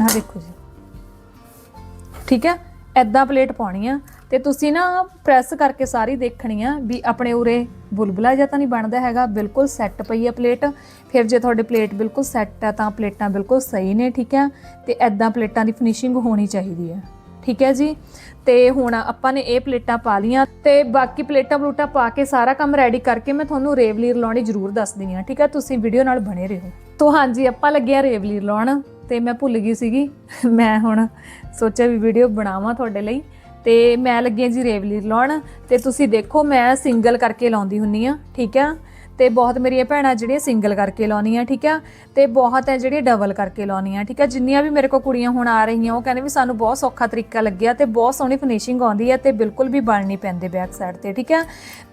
ਆਹ ਦੇਖੋ ਜੀ। ਠੀਕ ਹੈ? ਐਦਾਂ ਪਲੇਟ ਪਾਉਣੀ ਆ ਤੇ ਤੁਸੀਂ ਨਾ ਪ੍ਰੈਸ ਕਰਕੇ ਸਾਰੀ ਦੇਖਣੀ ਆ ਵੀ ਆਪਣੇ ਉਰੇ ਬੁਲਬੁਲਾ ਜਾਂ ਤਾਂ ਨਹੀਂ ਬਣਦਾ ਹੈਗਾ, ਬਿਲਕੁਲ ਸੈੱਟ ਪਈ ਹੈ ਪਲੇਟ। ਫਿਰ ਜੇ ਤੁਹਾਡੇ ਪਲੇਟ ਬਿਲਕੁਲ ਸੈੱਟ ਹੈ ਤਾਂ ਪਲੇਟਾਂ ਬਿਲਕੁਲ ਸਹੀ ਨੇ, ਠੀਕ ਹੈ? ਤੇ ਐਦਾਂ ਪਲੇਟਾਂ ਦੀ ਫਿਨਿਸ਼ਿੰਗ ਹੋਣੀ ਚਾਹੀਦੀ ਹੈ ਠੀਕ ਹੈ ਜੀ? ਤੇ ਹੁਣ ਆਪਾਂ ਨੇ ਇਹ ਪਲੇਟਾਂ ਪਾ ਲੀਆਂ ਤੇ ਬਾਕੀ ਪਲੇਟਾਂ ਪਲੂਟਾਂ ਪਾ ਕੇ ਸਾਰਾ ਕੰਮ ਰੈਡੀ ਕਰਕੇ ਮੈਂ ਤੁਹਾਨੂੰ ਰੇਵਲੀਰ ਲਾਉਣੀ ਜ਼ਰੂਰ ਦੱਸ ਦਿੰਦੀ ਹਾਂ ਠੀਕ ਹੈ? ਤੁਸੀਂ ਵੀਡੀਓ ਨਾਲ ਬਣੇ ਰਹੋ। ਤੋ ਹਾਂਜੀ, ਆਪਾਂ ਲੱਗਿਆ ਰੇਵਲੀਰ ਲਾਉਣ। ਤੇ ਮੈਂ ਭੁੱਲ ਗਈ ਸੀਗੀ। ਮੈਂ ਹੁਣ ਸੋਚਿਆ ਵੀ ਵੀਡੀਓ ਬਣਾਵਾਂ ਤੁਹਾਡੇ ਲਈ। ਤੇ ਮੈਂ ਲੱਗੀ ਜੀ ਰੇਵਲੀ ਲਾਉਣ। ਤੇ ਤੁਸੀਂ ਦੇਖੋ, ਮੈਂ ਸਿੰਗਲ ਕਰਕੇ ਲਾਉਂਦੀ ਹੁੰਨੀ ਆ, ਠੀਕ ਆ? ਤੇ ਬਹੁਤ ਮੇਰੀਆਂ ਭੈਣਾਂ ਜਿਹੜੀਆਂ ਸਿੰਗਲ ਕਰਕੇ ਲਾਉਣੀਆਂ ਠੀਕ ਆ? ਤੇ ਬਹੁਤ ਹੈ ਜਿਹੜੀਆਂ ਡਬਲ ਕਰਕੇ ਲਾਉਣੀਆਂ ਠੀਕ ਆ? ਜਿੰਨੀਆਂ ਵੀ ਮੇਰੇ ਕੋਲ ਕੁੜੀਆਂ ਹੁਣ ਆ ਰਹੀਆਂ, ਉਹ ਕਹਿੰਦੇ ਵੀ ਸਾਨੂੰ ਬਹੁਤ ਸੌਖਾ ਤਰੀਕਾ ਲੱਗਿਆ ਤੇ ਬਹੁਤ ਸੋਹਣੀ ਫਿਨਿਸ਼ਿੰਗ ਆਉਂਦੀ ਹੈ ਤੇ ਬਿਲਕੁਲ ਵੀ ਬਲ ਨਹੀਂ ਪੈਂਦੇ ਬੈਕ ਸਾਈਡ ਤੇ, ਠੀਕ ਆ?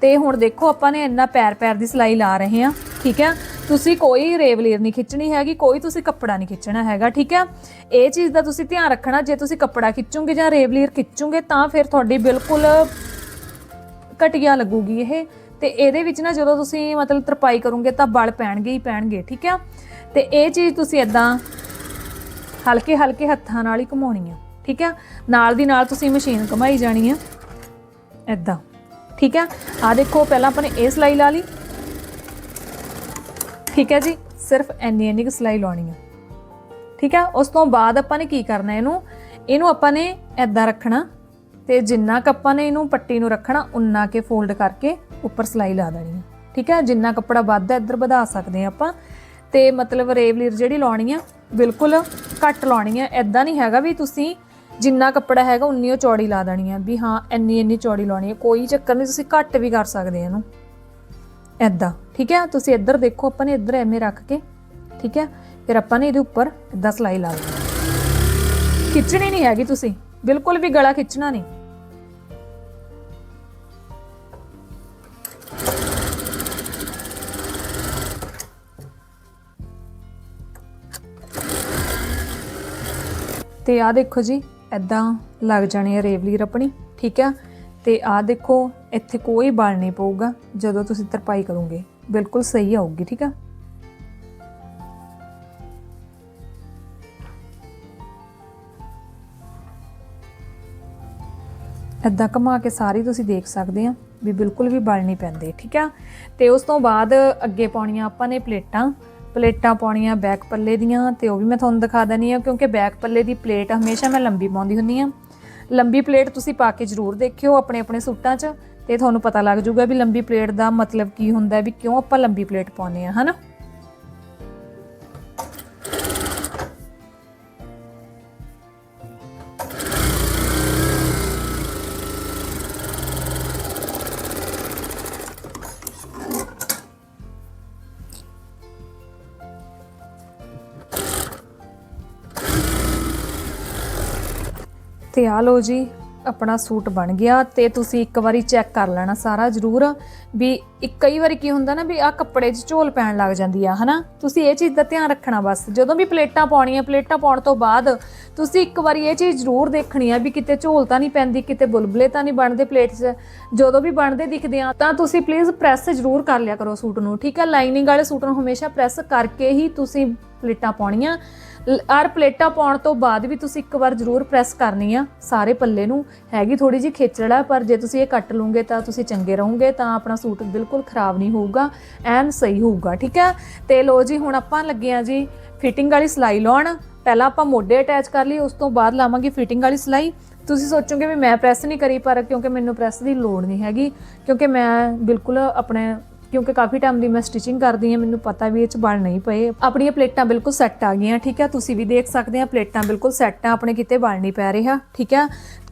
ਤੇ ਹੁਣ ਦੇਖੋ, ਆਪਾਂ ਨੇ ਇੰਨਾ ਪੈਰ ਪੈਰ ਦੀ ਸਿਲਾਈ ਲਾ ਰਹੇ ਆ, ਠੀਕ ਆ? ਤੁਸੀਂ ਕੋਈ ਰੇਵਲੀਰ ਨਹੀਂ ਖਿੱਚਣੀ ਹੈਗੀ, ਕੋਈ ਤੁਸੀਂ ਕੱਪੜਾ ਨਹੀਂ ਖਿੱਚਣਾ ਹੈਗਾ, ਠੀਕ ਆ? ਇਹ ਚੀਜ਼ ਦਾ ਤੁਸੀਂ ਧਿਆਨ ਰੱਖਣਾ, ਜੇ ਤੁਸੀਂ ਕੱਪੜਾ ਖਿੱਚੋਗੇ ਜਾਂ ਰੇਵਲੀਰ ਖਿੱਚੋਗੇ, ਤਾਂ ਫਿਰ ਤੁਹਾਡੀ ਬਿਲਕੁਲ ਘਟੀਆ ਲੱਗੂਗੀ ਇਹ। ਤੇ ਇਹਦੇ ਵਿੱਚ ਨਾ ਜਦੋਂ ਤੁਸੀਂ ਮਤਲਬ ਤਰਪਾਈ ਕਰੋਗੇ ਤਾਂ ਬਲ ਪੈਣਗੇ ਹੀ ਪੈਣਗੇ, ਠੀਕ ਆ? ਤੇ ਇਹ ਚੀਜ਼ ਤੁਸੀਂ ਇਦਾਂ ਹਲਕੇ ਹਲਕੇ ਹੱਥਾਂ ਨਾਲ ਹੀ ਘੁਮਾਉਣੀ ਆ, ਠੀਕ ਆ? ਨਾਲ ਦੀ ਨਾਲ ਤੁਸੀਂ ਮਸ਼ੀਨ ਘੁਮਾਈ ਜਾਣੀ ਆ ਇਦਾਂ ਠੀਕ ਆ? ਆ ਦੇਖੋ, ਪਹਿਲਾਂ ਆਪਾਂ ਨੇ ਇਹ ਸਲਾਈ ਲਾ ਲਈ। ਠੀਕ ਹੈ ਜੀ? ਸਿਰਫ ਇੰਨੀ ਇੰਨੀ ਕੁ ਸਲਾਈ ਲਾਉਣੀ ਆ। ਠੀਕ ਆ? ਉਸ ਤੋਂ ਬਾਅਦ ਆਪਾਂ ਨੇ ਕੀ ਕਰਨਾ ਇਹਨੂੰ? ਇਹਨੂੰ ਆਪਾਂ ਨੇ ਐਦਾਂ ਰੱਖਣਾ ਤੇ ਜਿੰਨਾ ਕੁ ਆਪਾਂ ਨੇ ਇਹਨੂੰ ਪੱਟੀ ਨੂੰ ਰੱਖਣਾ, ਉਨਾ ਕੇ ਫੋਲਡ ਕਰਕੇ ਉੱਪਰ ਸਲਾਈ ਲਾ ਦੇਣੀ ਹੈ ਠੀਕ ਹੈ? ਜਿੰਨਾ ਕੱਪੜਾ ਵੱਧ ਹੈ, ਇੱਧਰ ਵਧਾ ਸਕਦੇ ਆ ਆਪਾਂ। ਤੇ ਮਤਲਬ ਰੇਵਲੀਰ ਜਿਹੜੀ ਲਾਉਣੀ ਆ, ਬਿਲਕੁਲ ਘੱਟ ਲਾਉਣੀ ਆ। ਐਦਾਂ ਨਹੀਂ ਹੈਗਾ ਵੀ ਤੁਸੀਂ ਜਿੰਨਾ ਕੱਪੜਾ ਹੈਗਾ, ਉਨੀ ਉਹ ਚੌੜੀ ਲਾ ਦੇਣੀ ਆ। ਵੀ ਹਾਂ, ਇੰਨੀ ਇੰਨੀ ਚੌੜੀ ਲਾਉਣੀ ਹੈ ਕੋਈ ਚੱਕਰ ਨਹੀਂ, ਤੁਸੀਂ ਘੱਟ ਵੀ ਕਰ ਸਕਦੇ ਆ ਇਹਨੂੰ। ਐਦਾਂ ਠੀਕ ਹੈ? ਤੁਸੀਂ ਇੱਧਰ ਦੇਖੋ, ਆਪਾਂ ਨੇ ਇੱਧਰ ਐਵੇਂ ਰੱਖ ਕੇ, ਠੀਕ ਹੈ? ਫਿਰ ਆਪਾਂ ਨੇ ਇਹਦੇ ਉੱਪਰ ਇਦਾਂ ਸਲਾਈ ਲਾ ਦੇਣੀ ਖਿੱਚਣੀ ਨਹੀਂ ਹੈਗੀ ਤੁਸੀਂ। ਬਿਲਕੁਲ ਵੀ ਗਲਾ ਖਿੱਚਣਾ ਨਹੀਂ। ਤੇ ਆਹ ਦੇਖੋ ਜੀ ਐਦਾਂ ਲੱਗ ਜਾਣੀ ਹੈ ਰੇਵਲੀ ਆਪਣੀ ਠੀਕ ਆ? ਤੇ ਆਹ ਦੇਖੋ, ਇੱਥੇ ਕੋਈ ਬਲ ਨਹੀਂ ਪਊਗਾ ਜਦੋਂ ਤੁਸੀਂ ਤਰਪਾਈ ਕਰੋਗੇ। ਬਿਲਕੁਲ ਸਹੀ ਆਊਗੀ, ਠੀਕ ਆ? ਇਦਾਂ ਘੁਮਾ ਕੇ ਸਾਰੀ ਤੁਸੀਂ ਦੇਖ ਸਕਦੇ ਆ ਵੀ ਬਿਲਕੁਲ ਵੀ ਬਲ ਨਹੀਂ ਪੈਂਦੇ, ਠੀਕ ਆ? ਤੇ ਉਸ ਤੋਂ ਬਾਅਦ ਅੱਗੇ ਪਾਉਣੀਆਂ ਆਪਾਂ ਨੇ ਪਲੇਟਾਂ। ਪਲੇਟਾਂ ਪਾਉਣੀਆਂ ਬੈਕ ਪੱਲੇ ਦੀਆਂ ਤੇ ਉਹ ਵੀ ਮੈਂ ਤੁਹਾਨੂੰ ਦਿਖਾ ਦਨੀ ਆ ਕਿਉਂਕਿ ਬੈਕ ਪੱਲੇ ਦੀ ਪਲੇਟ ਹਮੇਸ਼ਾ ਮੈਂ ਲੰਬੀ ਪਾਉਂਦੀ ਹੁੰਦੀ ਆ ਲੰਬੀ ਪਲੇਟ ਤੁਸੀਂ ਪਾ ਕੇ ਜ਼ਰੂਰ ਦੇਖਿਓ ਆਪਣੇ ਆਪਣੇ ਸੂਟਾਂ 'ਚ ਤੇ ਤੁਹਾਨੂੰ ਪਤਾ ਲੱਗ ਜਾਊਗਾ ਵੀ ਲੰਬੀ ਪਲੇਟ ਦਾ ਮਤਲਬ ਕੀ ਹੁੰਦਾ ਵੀ ਕਿਉਂ ਆਪਾਂ ਲੰਬੀ ਪਲੇਟ ਪਾਉਂਦੇ ਆ ਹਨਾ? ਤੇ ਆ ਲਓ ਜੀ, ਆਪਣਾ ਸੂਟ ਬਣ ਗਿਆ ਤੇ ਤੁਸੀਂ ਇੱਕ ਵਾਰੀ ਚੈੱਕ ਕਰ ਲੈਣਾ ਸਾਰਾ ਜ਼ਰੂਰ ਵੀ ਇੱਕ ਕਈ ਵਾਰੀ ਕੀ ਹੁੰਦਾ ਨਾ ਵੀ ਆ ਕੱਪੜੇ 'ਚ ਝੋਲ ਪੈਣ ਲੱਗ ਜਾਂਦੀ ਆ, ਹਨਾ? ਤੁਸੀਂ ਇਹ ਚੀਜ਼ ਦਾ ਧਿਆਨ ਰੱਖਣਾ ਬਸ। ਜਦੋਂ ਵੀ ਪਲੇਟਾਂ ਪਾਉਣੀਆਂ, ਪਲੇਟਾਂ ਪਾਉਣ ਤੋਂ ਬਾਅਦ ਤੁਸੀਂ ਇੱਕ ਵਾਰੀ ਇਹ ਚੀਜ਼ ਜ਼ਰੂਰ ਦੇਖਣੀ ਆ ਵੀ ਕਿਤੇ ਝੋਲ ਤਾਂ ਨਹੀਂ ਪੈਂਦੀ, ਕਿਤੇ ਬੁਲਬੁਲੇ ਤਾਂ ਨਹੀਂ ਬਣਦੇ ਪਲੇਟ 'ਚ। ਜਦੋਂ ਵੀ ਬਣਦੇ ਦਿਖਦੇ ਆ, ਤਾਂ ਤੁਸੀਂ ਪਲੀਜ਼ ਪ੍ਰੈਸ ਜ਼ਰੂਰ ਕਰ ਲਿਆ ਕਰੋ ਸੂਟ ਨੂੰ, ਠੀਕ ਆ? ਲਾਈਨਿੰਗ ਵਾਲੇ ਸੂਟ ਨੂੰ ਹਮੇਸ਼ਾ ਪ੍ਰੈਸ ਕਰਕੇ ਹੀ ਤੁਸੀਂ ਪਲੇਟਾਂ ਪਾਉਣੀਆਂ। ਔਰ ਪਲੇਟਾਂ ਪਾਉਣ ਤੋਂ ਬਾਅਦ ਵੀ ਤੁਸੀਂ ਇੱਕ ਵਾਰ ਜ਼ਰੂਰ ਪ੍ਰੈਸ ਕਰਨੀ ਆ, ਸਾਰੇ ਪੱਲੇ ਨੂੰ। ਹੈਗੀ ਥੋੜੀ ਜਿਹੀ ਖੇਚੜਾ ਪਰ ਜੇ ਤੁਸੀਂ ਇਹ ਕੱਟ ਲਓਗੇ ਤਾਂ ਤੁਸੀਂ ਚੰਗੇ ਰਹੋਗੇ, ਤਾਂ ਆਪਣਾ ਸੂਟ ਬਿਲਕੁਲ ਖਰਾਬ ਨਹੀਂ ਹੋਊਗਾ, ਐਨ ਸਹੀ ਹੋਊਗਾ, ਠੀਕ ਹੈ? ਤੇ ਲੋ ਜੀ, ਹੁਣ ਆਪਾਂ ਲੱਗੇ ਆ ਜੀ ਫਿਟਿੰਗ ਵਾਲੀ ਸਿਲਾਈ ਲਾਉਣ। ਪਹਿਲਾਂ ਆਪਾਂ ਮੋਢੇ ਅਟੈਚ ਕਰ ਲਈ ਉਸ ਤੋਂ ਬਾਅਦ ਲਾਵਾਂਗੇ ਫਿਟਿੰਗ ਵਾਲੀ ਸਿਲਾਈ। ਤੁਸੀਂ ਸੋਚੋਗੇ ਵੀ ਮੈਂ ਪ੍ਰੈਸ ਨਹੀਂ ਕਰੀ, ਪਰ ਕਿਉਂਕਿ ਮੈਨੂੰ ਪ੍ਰੈਸ ਦੀ ਲੋੜ ਨਹੀਂ ਹੈਗੀ, ਕਿਉਂਕਿ ਮੈਂ ਬਿਲਕੁਲ ਆਪਣੇ ਕਿਉਂਕਿ ਕਾਫੀ ਟਾਈਮ ਦੀ ਮੈਂ ਸਟਿਚਿੰਗ ਕਰਦੀ ਹਾਂ, ਮੈਨੂੰ ਪਤਾ ਵੀ ਇਹ ਚ ਬਲ ਨਹੀਂ ਪਏ। ਆਪਣੀਆਂ ਪਲੇਟਾਂ ਬਿਲਕੁਲ ਸੈੱਟ ਆ ਗਈਆਂ, ਠੀਕ ਹੈ? ਤੁਸੀਂ ਵੀ ਦੇਖ ਸਕਦੇ ਆ ਪਲੇਟਾਂ ਬਿਲਕੁਲ ਸੈੱਟ ਆ, ਆਪਣੇ ਕਿਤੇ ਬਲ ਨਹੀਂ ਪੈ ਰਿਹਾ, ਠੀਕ ਹੈ?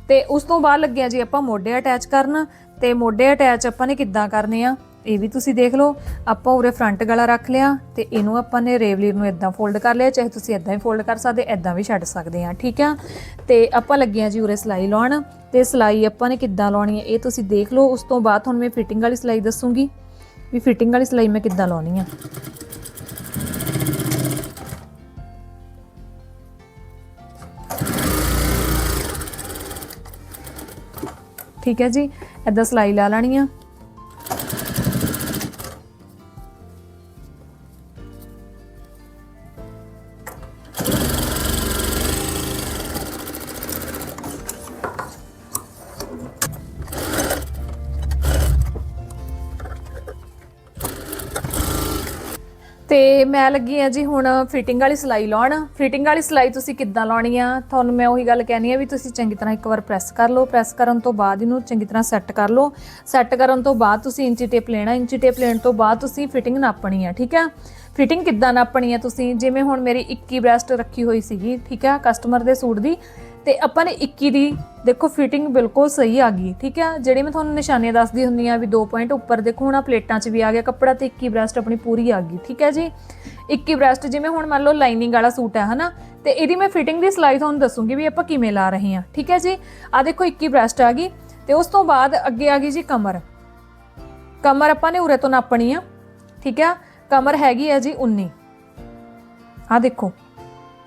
ਤੇ ਉਸ ਤੋਂ ਬਾਅਦ ਲੱਗਿਆ ਜੀ ਆਪਾਂ ਮੋਢੇ ਅਟੈਚ ਕਰਨ। ਤੇ ਮੋਢੇ ਅਟੈਚ ਆਪਾਂ ਨੇ ਕਿੱਦਾਂ ਕਰਨੇ ਆ? ਇਹ ਵੀ ਤੁਸੀਂ ਦੇਖ ਲਓ, ਆਪਾਂ ਉਰੇ ਫਰੰਟ ਗਲਾ ਰੱਖ ਲਿਆ, ਤੇ ਇਹਨੂੰ ਆਪਾਂ ਨੇ ਰੇਵਲੀਰ ਨੂੰ ਇਦਾਂ ਫੋਲਡ ਕਰ ਲਿਆ, ਚਾਹੇ ਤੁਸੀਂ ਇਦਾਂ ਹੀ ਫੋਲਡ ਕਰ ਸਕਦੇ ਇਦਾਂ ਵੀ ਛੱਡ ਸਕਦੇ ਆ ਠੀਕ ਆ ਤੇ ਆਪਾਂ ਲੱਗਿਆ ਜੀ ਉਰੇ ਸਿਲਾਈ ਲਾਉਣ। ਤੇ ਸਿਲਾਈ ਆਪਾਂ ਨੇ ਕਿੱਦਾਂ ਲਾਉਣੀ ਹੈ, ਇਹ ਤੁਸੀਂ ਦੇਖ ਲਓ। ਉਸ ਤੋਂ ਬਾਅਦ ਤੁਹਾਨੂੰ ਮੈਂ ਫਿਟਿੰਗ ਵਾਲੀ ਸਿਲਾਈ ਦੱਸੂਗੀ। ਵੀ ਫਿਟਿੰਗ ਵਾਲੀ ਸਿਲਾਈ ਮੈਂ ਕਿੱਦਾਂ ਲਾਉਣੀ ਆ? ਠੀਕ ਹੈ ਜੀ ਇਦਾਂ ਸਿਲਾਈ ਲਾ ਲੈਣੀ ਆ। ਮੈਂ ਲੱਗੀ ਆ ਜੀ ਹੁਣ ਫਿਟਿੰਗ ਵਾਲੀ ਸਿਲਾਈ ਲਾਉਣ। ਫਿਟਿੰਗ ਵਾਲੀ ਸਿਲਾਈ ਤੁਸੀਂ ਕਿੱਦਾਂ ਲਾਉਣੀ ਆ? ਤੁਹਾਨੂੰ ਮੈਂ ਉਹੀ ਗੱਲ ਕਹਿਣੀ ਆ ਵੀ ਤੁਸੀਂ ਚੰਗੀ ਤਰ੍ਹਾਂ ਇੱਕ ਵਾਰ ਪ੍ਰੈਸ ਕਰ ਲਓ। ਪ੍ਰੈਸ ਕਰਨ ਤੋਂ ਬਾਅਦ ਇਹਨੂੰ ਚੰਗੀ ਤਰ੍ਹਾਂ ਸੈੱਟ ਕਰ ਲਓ। ਸੈੱਟ ਕਰਨ ਤੋਂ ਬਾਅਦ ਤੁਸੀਂ ਇੰਚੀ ਟੇਪ ਲੈਣਾ। ਇੰਚੀ ਟੇਪ ਲੈਣ ਤੋਂ ਬਾਅਦ ਤੁਸੀਂ ਫਿਟਿੰਗ ਨਾਪਣੀ ਆ, ਠੀਕ ਆ? ਫਿਟਿੰਗ ਕਿੱਦਾਂ ਨਾਪਣੀ ਆ ਤੁਸੀਂ? ਜਿਵੇਂ ਹੁਣ ਮੇਰੀ 21 ਬ੍ਰੈਸਟ ਰੱਖੀ ਹੋਈ ਸੀਗੀ, ਠੀਕ ਆ? ਕਸਟਮਰ ਦੇ ਸੂਟ ਦੀ। ਤੇ ਆਪਾਂ ਨੇ 21 ਦੀ ਦੇਖੋ ਫਿਟਿੰਗ ਬਿਲਕੁਲ ਸਹੀ ਆ ਗਈ, ਠੀਕ ਆ? ਜਿਹੜੀ ਮੈਂ ਤੁਹਾਨੂੰ ਨਿਸ਼ਾਨੀਆਂ ਦੱਸਦੀ ਹੁੰਦੀ ਆ ਵੀ 2 ਪੁਆਇੰਟ ਉੱਪਰ, ਦੇਖੋ ਹੁਣ ਆਹ ਪਲੇਟਾਂ 'ਚ ਵੀ ਆ ਗਿਆ, ਕੱਪੜਾ ਤੇ 21 ਬ੍ਰੈਸਟ ਆਪਣੀ ਪੂਰੀ ਆ ਗਈ, ਠੀਕ ਹੈ ਜੀ? 21 ਬ੍ਰੈਸਟ ਜਿਵੇਂ ਹੁਣ ਮੰਨ ਲਓ ਲਾਈਨਿੰਗ ਵਾਲਾ ਸੂਟ ਹੈ ਹਨਾ? ਤੇ ਇਹਦੀ ਮੈਂ ਫਿਟਿੰਗ ਦੀ ਸਿਲਾਈ ਤੁਹਾਨੂੰ ਦੱਸੂਗੀ ਵੀ ਆਪਾਂ ਕਿਵੇਂ ਲਾ ਰਹੇ ਹਾਂ, ਠੀਕ ਹੈ ਜੀ? ਆ ਦੇਖੋ 21 ਬ੍ਰੈਸਟ ਆ ਗਈ, ਤੇ ਉਸ ਤੋਂ ਬਾਅਦ ਅੱਗੇ ਆ ਗਈ ਜੀ ਕਮਰ। ਕਮਰ ਆਪਾਂ ਨੇ ਉਰੇ ਤੋਂ ਨਾਪਣੀ ਆ, ਠੀਕ ਆ? ਕਮਰ ਹੈਗੀ ਆ ਜੀ 19 ਆ ਦੇਖੋ,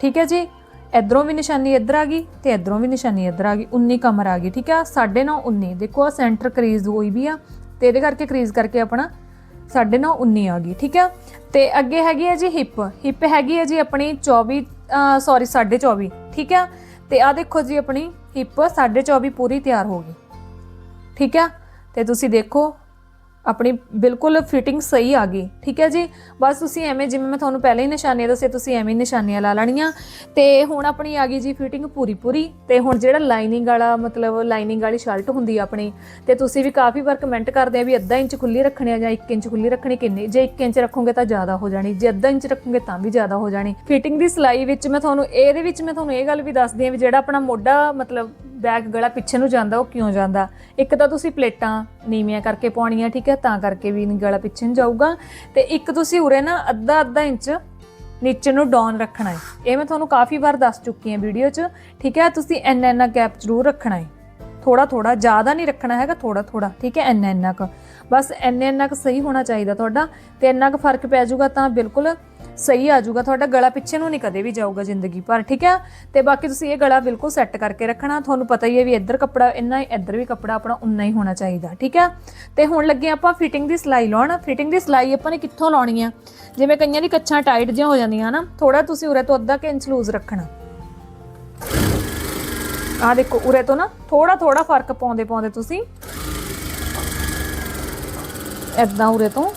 ਠੀਕ ਹੈ ਜੀ? ਇਧਰੋਂ ਵੀ ਨਿਸ਼ਾਨੀ ਇੱਧਰ ਆ ਗਈ ਤੇ ਇਧਰੋਂ ਵੀ ਨਿਸ਼ਾਨੀ ਇੱਧਰ ਆ ਗਈ 19 ਕਮਰ ਆ ਗਈ, ਠੀਕ ਆ? 9.5 19 ਦੇਖੋ ਆ ਸੈਂਟਰ ਕਰੀਜ਼ ਹੋਈ ਵੀ ਆ, ਤੇ ਇਹਦੇ ਕਰਕੇ ਕਰੀਜ਼ ਕਰਕੇ ਆਪਣਾ 9.5 19 ਆ ਗਈ, ਠੀਕ ਆ? ਤੇ ਅੱਗੇ ਹੈਗੀ ਹੈ ਜੀ ਹਿਪ ਹਿਪ ਹੈਗੀ ਹੈ ਜੀ ਆਪਣੀ 24 ਸੌਰੀ 24.5 ਠੀਕ ਆ? ਤੇ ਆ ਦੇਖੋ ਜੀ ਆਪਣੀ ਹਿਪ 24.5 ਪੂਰੀ ਤਿਆਰ ਹੋ ਗਈ, ਠੀਕ ਆ? ਤੇ ਤੁਸੀਂ ਦੇਖੋ ਆਪਣੀ ਬਿਲਕੁਲ ਫਿਟਿੰਗ ਸਹੀ ਆ ਗਈ। ਠੀਕ ਹੈ ਜੀ? ਬਸ ਤੁਸੀਂ ਐਵੇਂ ਜਿਵੇਂ ਮੈਂ ਤੁਹਾਨੂੰ ਪਹਿਲਾਂ ਹੀ ਨਿਸ਼ਾਨੀਆਂ ਦੱਸੇ ਤੁਸੀਂ ਐਵੇਂ ਹੀ ਨਿਸ਼ਾਨੀਆਂ ਲਾ ਲੈਣੀਆਂ। ਤੇ ਹੁਣ ਆਪਣੀ ਆ ਗਈ ਜੀ ਫਿਟਿੰਗ ਪੂਰੀ ਪੂਰੀ। ਤੇ ਹੁਣ ਜਿਹੜਾ ਲਾਈਨਿੰਗ ਵਾਲਾ ਮਤਲਬ ਲਾਈਨਿੰਗ ਵਾਲੀ ਸ਼ਰਟ ਹੁੰਦੀ ਆ ਆਪਣੀ, ਤੇ ਤੁਸੀਂ ਵੀ ਕਾਫੀ ਵਾਰ ਕਮੈਂਟ ਕਰਦੇ ਆ ਵੀ ਅੱਧਾ ਇੰਚ ਖੁੱਲੀ ਰੱਖਣੀ ਆ ਜਾਂ 1 ਇੰਚ ਖੁੱਲੀ ਰੱਖਣੀ ਕਿੰਨੀ, ਜੇ 1 ਇੰਚ ਰੱਖੋਗੇ ਤਾਂ ਜ਼ਿਆਦਾ ਹੋ ਜਾਣੀ, ਜੇ ਅੱਧਾ ਇੰਚ ਰੱਖੋਗੇ ਤਾਂ ਵੀ ਜ਼ਿਆਦਾ ਹੋ ਜਾਣੀ। ਫਿਟਿੰਗ ਦੀ ਸਿਲਾਈ ਵਿੱਚ ਮੈਂ ਤੁਹਾਨੂੰ, ਇਹਦੇ ਵਿੱਚ ਮੈਂ ਤੁਹਾਨੂੰ ਇਹ ਗੱਲ ਵੀ ਦੱਸਦੀ ਆ ਵੀ ਜਿਹੜਾ ਆਪਣਾ ਮੋਢਾ ਮਤਲਬ ਬੈਕ ਗਲਾ ਪਿੱਛੇ ਨੂੰ ਜਾਂਦਾ, ਉਹ ਕਿਉਂ ਜਾਂਦਾ? ਇੱਕ ਤਾਂ ਤੁਸੀਂ ਪਲੇਟਾਂ ਨੀਵੀਆਂ ਕਰਕੇ ਪਾਉਣੀਆਂ ਠੀਕ ਹੈ, ਤਾਂ ਕਰਕੇ ਵੀ ਗਲਾ ਪਿੱਛੇ ਨੂੰ ਜਾਊਗਾ। ਤੇ ਇੱਕ ਤੁਸੀਂ ਉਰੇ ਨਾ ਅੱਧਾ ਅੱਧਾ ਇੰਚ ਨੀਚੇ ਨੂੰ ਡਾਊਨ ਰੱਖਣਾ ਹੈ। ਇਹ ਮੈਂ ਤੁਹਾਨੂੰ ਕਾਫੀ ਵਾਰ ਦੱਸ ਚੁੱਕੀ ਹਾਂ ਵੀਡੀਓ 'ਚ, ਠੀਕ ਹੈ, ਤੁਸੀਂ ਇੰਨਾ ਇੰਨਾ ਗੈਪ ਜ਼ਰੂਰ ਰੱਖਣਾ ਹੈ। ਥੋੜਾ ਥੋੜਾ ਜ਼ਿਆਦਾ ਨਹੀਂ ਰੱਖਣਾ ਹੈਗਾ ਥੋੜਾ ਥੋੜਾ ਠੀਕ ਹੈ, ਇੰਨਾ ਇੰਨਾ ਕੁ। ਬਸ ਇੰਨੇ, ਇੰਨਾ ਕੁ ਸਹੀ ਹੋਣਾ ਚਾਹੀਦਾ ਤੁਹਾਡਾ ਤੇ ਇੰਨਾ ਕੁ ਫ਼ਰਕ ਪੈ ਜਾਊਗਾ ਤਾਂ ਬਿਲਕੁਲ ਸਹੀ ਆ ਜਾਊਗਾ। ਤੁਹਾਡਾ ਗਲਾ ਪਿੱਛੇ ਨੂੰ ਨਹੀਂ ਕਦੇ ਵੀ ਜਾਊਗਾ ਜ਼ਿੰਦਗੀ ਭਰ, ਠੀਕ ਹੈ? ਤੇ ਬਾਕੀ ਤੁਸੀਂ ਇਹ ਗਲਾ ਬਿਲਕੁਲ ਸੈੱਟ ਕਰਕੇ ਰੱਖਣਾ। ਤੁਹਾਨੂੰ ਪਤਾ ਹੀ ਹੈ ਵੀ ਇੱਧਰ ਕੱਪੜਾ, ਇੰਨਾ ਹੀ, ਇੱਧਰ ਵੀ ਕੱਪੜਾ ਆਪਣਾ ਉਨਾ ਹੀ ਹੋਣਾ ਚਾਹੀਦਾ, ਠੀਕ ਹੈ? ਤੇ ਹੁਣ ਲੱਗੇ ਆਪਾਂ ਫਿਟਿੰਗ ਦੀ ਸਿਲਾਈ ਲਾਉਣ। ਫਿਟਿੰਗ ਦੀ ਸਿਲਾਈ ਆਪਾਂ ਨੇ ਕਿੱਥੋਂ ਲਾਉਣੀ ਆ? ਜਿਵੇਂ ਕਈਆਂ ਦੀ ਕੱਛਾਂ ਟਾਈਟ ਜਿਹਾ ਹੋ ਜਾਂਦੀਆਂ ਨਾ ਥੋੜਾ ਤੁਸੀਂ ਉਰੇ ਤੋਂ ਅੱਧਾ ਕੁ ਇੰਚ ਲੂਜ਼ ਰੱਖਣਾ। ਆ ਦੇਖੋ, ਉਰੇ ਤੋਂ ਨਾ ਥੋੜਾ ਥੋੜਾ ਫ਼ਰਕ ਪਾਉਂਦੇ ਪਾਉਂਦੇ ਤੁਸੀਂ। ਏਦਾਂ ਉਰੇ ਤੋਂ।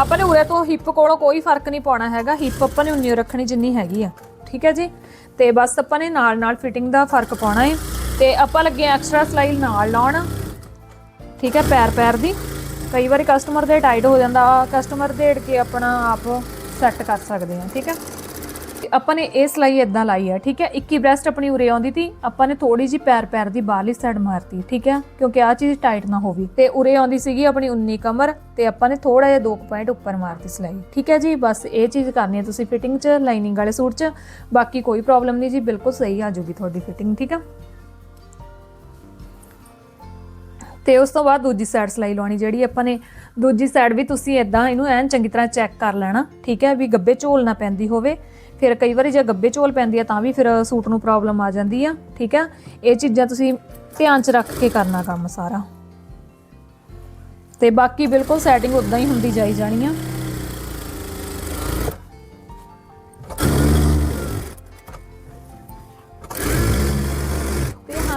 ਆਪਾਂ ਨੇ ਉਰੇ ਤੋਂ ਹਿੱਪ ਕੋਲੋਂ ਕੋਈ ਫ਼ਰਕ ਨਹੀਂ ਪਾਉਣਾ ਹੈਗਾ। ਹਿੱਪ ਆਪਾਂ ਨੇ ਉਨੀ ਰੱਖਣੀ ਜਿੰਨੀ ਹੈਗੀ ਆ। ਠੀਕ ਹੈ ਜੀ? ਤੇ ਬਸ ਆਪਾਂ ਨੇ ਨਾਲ ਨਾਲ ਫਿਟਿੰਗ ਦਾ ਫ਼ਰਕ ਪਾਉਣਾ ਹੈ ਤੇ ਆਪਾਂ ਲੱਗੇ ਐਕਸਟਰਾ ਸਲਾਈ ਨਾਲ ਲਾਉਣ। ਠੀਕ ਹੈ ਪੈਰ ਪੈਰ ਦੀ। ਕਈ ਵਾਰੀ ਕਸਟਮਰ ਦੇ ਟਾਈਟ ਹੋ ਜਾਂਦਾ। ਕਸਟਮਰ ਦੇੜ ਕੇ ਆਪਣਾ ਆਪ ਸੈੱਟ ਕਰ ਸਕਦੇ ਹਾਂ, ਠੀਕ ਹੈ? ਆਪਾਂ ਨੇ ਇਹ ਸਲਾਈ ਇਦਾਂ ਲਾਈ ਹੈ ਠੀਕ ਹੈ? 21 ਬ੍ਰੈਸਟ ਆਪਣੀ ਉਰੇ ਆਉਂਦੀ ਸੀ ਆਪਾਂ ਨੇ ਥੋੜੀ ਜੀ ਪੈਰ ਪੈਰ ਦੀ ਬਾਹਰਲੀ ਸਾਈਡ ਮਾਰਤੀ, ਠੀਕ ਹੈ? ਕਿਉਂਕਿ ਆ ਚੀਜ਼ ਟਾਈਟ ਨਾ ਹੋਵੇ। ਤੇ ਉਰੇ ਆਉਂਦੀ ਸੀਗੀ ਆਪਣੀ 19 ਕਮਰ, ਤੇ ਆਪਾਂ ਨੇ ਥੋੜਾ ਜਿਹਾ 2 ਪੁਆਇੰਟ ਉੱਪਰ ਮਾਰਤੀ ਸਲਾਈ, ਠੀਕ ਹੈ ਜੀ? ਬਸ ਇਹ ਚੀਜ਼ ਕਰਨੀ ਹੈ ਤੁਸੀਂ ਫਿਟਿੰਗ 'ਚ ਲਾਈਨਿੰਗ ਵਾਲੇ ਸੂਟ 'ਚ, ਬਾਕੀ ਕੋਈ ਪ੍ਰੋਬਲਮ ਨਹੀਂ ਜੀ, ਬਿਲਕੁਲ ਸਹੀ ਆ ਜੂਗੀ ਤੁਹਾਡੀ ਫਿਟਿੰਗ ਠੀਕ ਹੈ? ਤੇ ਉਸ ਤੋਂ ਬਾਅਦ ਦੂਜੀ ਸਾਈਡ ਸਲਾਈ ਲਾਉਣੀ, ਜਿਹੜੀ ਆਪਾਂ ਨੇ ਦੂਜੀ ਸਾਈਡ ਵੀ ਤੁਸੀਂ ਇਦਾਂ ਇਹਨੂੰ ਐਨ ਚੰਗੀ ਤਰ੍ਹਾਂ ਚੈੱਕ ਕਰ ਲੈਣਾ, ਠੀਕ ਹੈ, ਵੀ ਗੱਬੇ ਝੋਲ ਨਾ ਪੈਂਦੀ ਹੋਵੇ। ਫਿਰ ਕਈ ਵਾਰੀ ਜੇ ਗੱਬੇ ਝੋਲ ਪੈਂਦੀ ਆ ਤਾਂ ਵੀ ਫਿਰ ਸੂਟ ਨੂੰ ਪ੍ਰੋਬਲਮ ਆ ਜਾਂਦੀ ਆ, ਠੀਕ ਹੈ। ਇਹ ਚੀਜ਼ਾਂ ਤੁਸੀਂ ਧਿਆਨ 'ਚ ਰੱਖ ਕੇ ਕਰਨਾ ਕੰਮ ਸਾਰਾ। ਤੇ ਬਾਕੀ ਬਿਲਕੁਲ ਸੈਟਿੰਗ ਉਦਾਂ ਹੀ ਹੁੰਦੀ ਜਾਈ ਜਾਣੀ ਆ।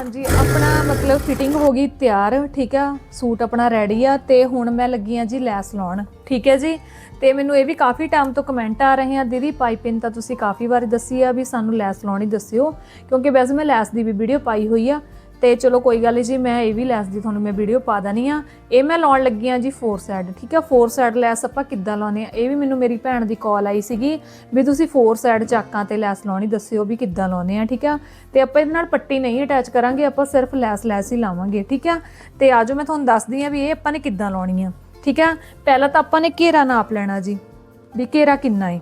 ਹਾਂਜੀ, ਆਪਣਾ ਮਤਲਬ ਫਿਟਿੰਗ ਹੋ ਗਈ ਤਿਆਰ, ਠੀਕ ਆ? ਸੂਟ ਆਪਣਾ ਰੈਡੀ ਆ ਤੇ ਹੁਣ ਮੈਂ ਲੱਗੀ ਆ ਜੀ ਲੈਸ ਲਾਉਣ, ਠੀਕ ਹੈ ਜੀ? ਤੇ ਮੈਨੂੰ ਇਹ ਵੀ ਕਾਫੀ ਟਾਈਮ ਤੋਂ ਕਮੈਂਟ ਆ ਰਹੇ ਆ, ਦੀਦੀ ਪਾਈਪਿੰਗ ਤਾਂ ਤੁਸੀਂ ਕਾਫੀ ਵਾਰੀ ਦੱਸੀ ਆ ਵੀ ਸਾਨੂੰ ਲੈਸ ਲਾਉਣੀ ਦੱਸਿਓ, ਕਿਉਂਕਿ ਵੈਸੇ ਮੈਂ ਲੈਸ ਦੀ ਵੀ ਵੀਡੀਓ ਪਾਈ ਹੋਈ ਆ। ਤੇ ਚਲੋ ਕੋਈ ਗੱਲ ਨਹੀਂ ਜੀ, ਮੈਂ ਇਹ ਵੀ ਲੈਸ ਦੀ ਤੁਹਾਨੂੰ ਮੈਂ ਵੀਡੀਓ ਪਾ ਦਣੀ ਆ। ਇਹ ਮੈਂ ਲਾਉਣ ਲੱਗੀ ਆ ਜੀ ਫੋਰ ਸਾਈਡ ਠੀਕ ਆ? ਫੋਰ ਸਾਈਡ ਲੈਸ ਆਪਾਂ ਕਿੱਦਾਂ ਲਾਉਨੇ ਆ? ਇਹ ਵੀ ਮੈਨੂੰ ਮੇਰੀ ਭੈਣ ਦੀ ਕਾਲ ਆਈ ਸੀਗੀ ਵੀ ਤੁਸੀਂ ਫੋਰ ਸਾਈਡ ਚਾਕਾਂ ਤੇ ਲੈਸ ਲਾਉਣੀ, ਦੱਸਿਓ ਵੀ ਕਿੱਦਾਂ ਲਾਉਨੇ ਆ, ਠੀਕ ਆ? ਤੇ ਆਪਾਂ ਇਹਦੇ ਨਾਲ ਪੱਟੀ ਨਹੀਂ ਅਟੈਚ ਕਰਾਂਗੇ, ਆਪਾਂ ਸਿਰਫ ਲੈਸ ਲੈਸ ਹੀ ਲਾਵਾਂਗੇ, ਠੀਕ ਆ? ਤੇ ਆਜੋ ਮੈਂ ਤੁਹਾਨੂੰ ਦੱਸਦੀ ਆ ਵੀ ਇਹ ਆਪਾਂ ਨੇ ਕਿੱਦਾਂ ਲਾਉਣੀ ਆ, ਠੀਕ ਆ? ਪਹਿਲਾਂ ਤਾਂ ਆਪਾਂ ਨੇ ਘੇਰਾ ਨਾਪ ਲੈਣਾ ਜੀ, ਵੀ ਘੇਰਾ ਕਿੰਨਾ ਹੈ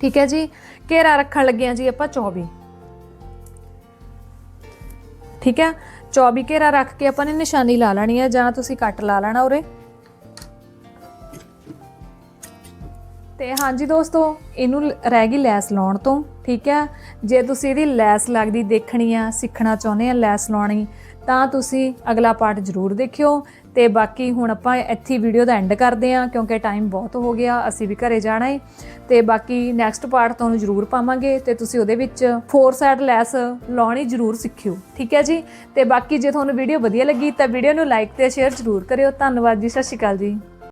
ਠੀਕ ਹੈ ਜੀ? ਘੇਰਾ ਰੱਖਣ ਲੱਗੇ ਆ ਜੀ ਆਪਾਂ 24 ਠੀਕ ਹੈ? 24 ਘੇਰਾ ਰੱਖ ਕੇ ਆਪਾਂ ਨੇ ਨਿਸ਼ਾਨੀ ਲਾ ਲੈਣੀ ਹੈ ਜਾਂ ਤੁਸੀਂ ਕੱਟ ਲਾ ਲੈਣਾ ਉਰੇ। ਤੇ ਹਾਂਜੀ ਦੋਸਤੋ, ਇਹਨੂੰ ਰਹਿ ਗਈ ਲੈਸ ਲਾਉਣ ਤੋਂ, ਠੀਕ ਹੈ? ਜੇ ਤੁਸੀਂ ਇਹਦੀ ਲੈਸ ਲੱਗਦੀ ਦੇਖਣੀ ਆ, ਸਿੱਖਣਾ ਚਾਹੁੰਦੇ ਆ ਲੈਸ ਲਾਉਣੀ, ਤਾਂ ਤੁਸੀਂ ਅਗਲਾ ਪਾਰਟ ਜ਼ਰੂਰ ਦੇਖਿਓ। ਤੇ ਬਾਕੀ ਹੁਣ ਆਪਾਂ ਇੱਥੇ ਵੀਡੀਓ ਦਾ ਐਂਡ ਕਰਦੇ ਹਾਂ, ਕਿਉਂਕਿ ਟਾਈਮ ਬਹੁਤ ਹੋ ਗਿਆ, ਅਸੀਂ ਵੀ ਘਰੇ ਜਾਣਾ ਹੈ। ਤੇ ਬਾਕੀ ਨੈਕਸਟ ਪਾਰਟ ਤੁਹਾਨੂੰ ਜ਼ਰੂਰ ਪਾਵਾਂਗੇ ਤੇ ਤੁਸੀਂ ਉਹਦੇ ਵਿੱਚ ਫੋਰ ਸਾਈਡ ਲੈਸ ਲਾਉਣੀ ਜ਼ਰੂਰ ਸਿੱਖਿਓ, ਠੀਕ ਹੈ ਜੀ? ਤੇ ਬਾਕੀ ਜੇ ਤੁਹਾਨੂੰ ਵੀਡੀਓ ਵਧੀਆ ਲੱਗੀ ਤਾਂ ਵੀਡੀਓ ਨੂੰ ਲਾਈਕ ਤੇ ਸ਼ੇਅਰ ਜ਼ਰੂਰ ਕਰਿਓ। ਧੰਨਵਾਦ ਜੀ, ਸਤਿ ਸ਼੍ਰੀ ਅਕਾਲ ਜੀ।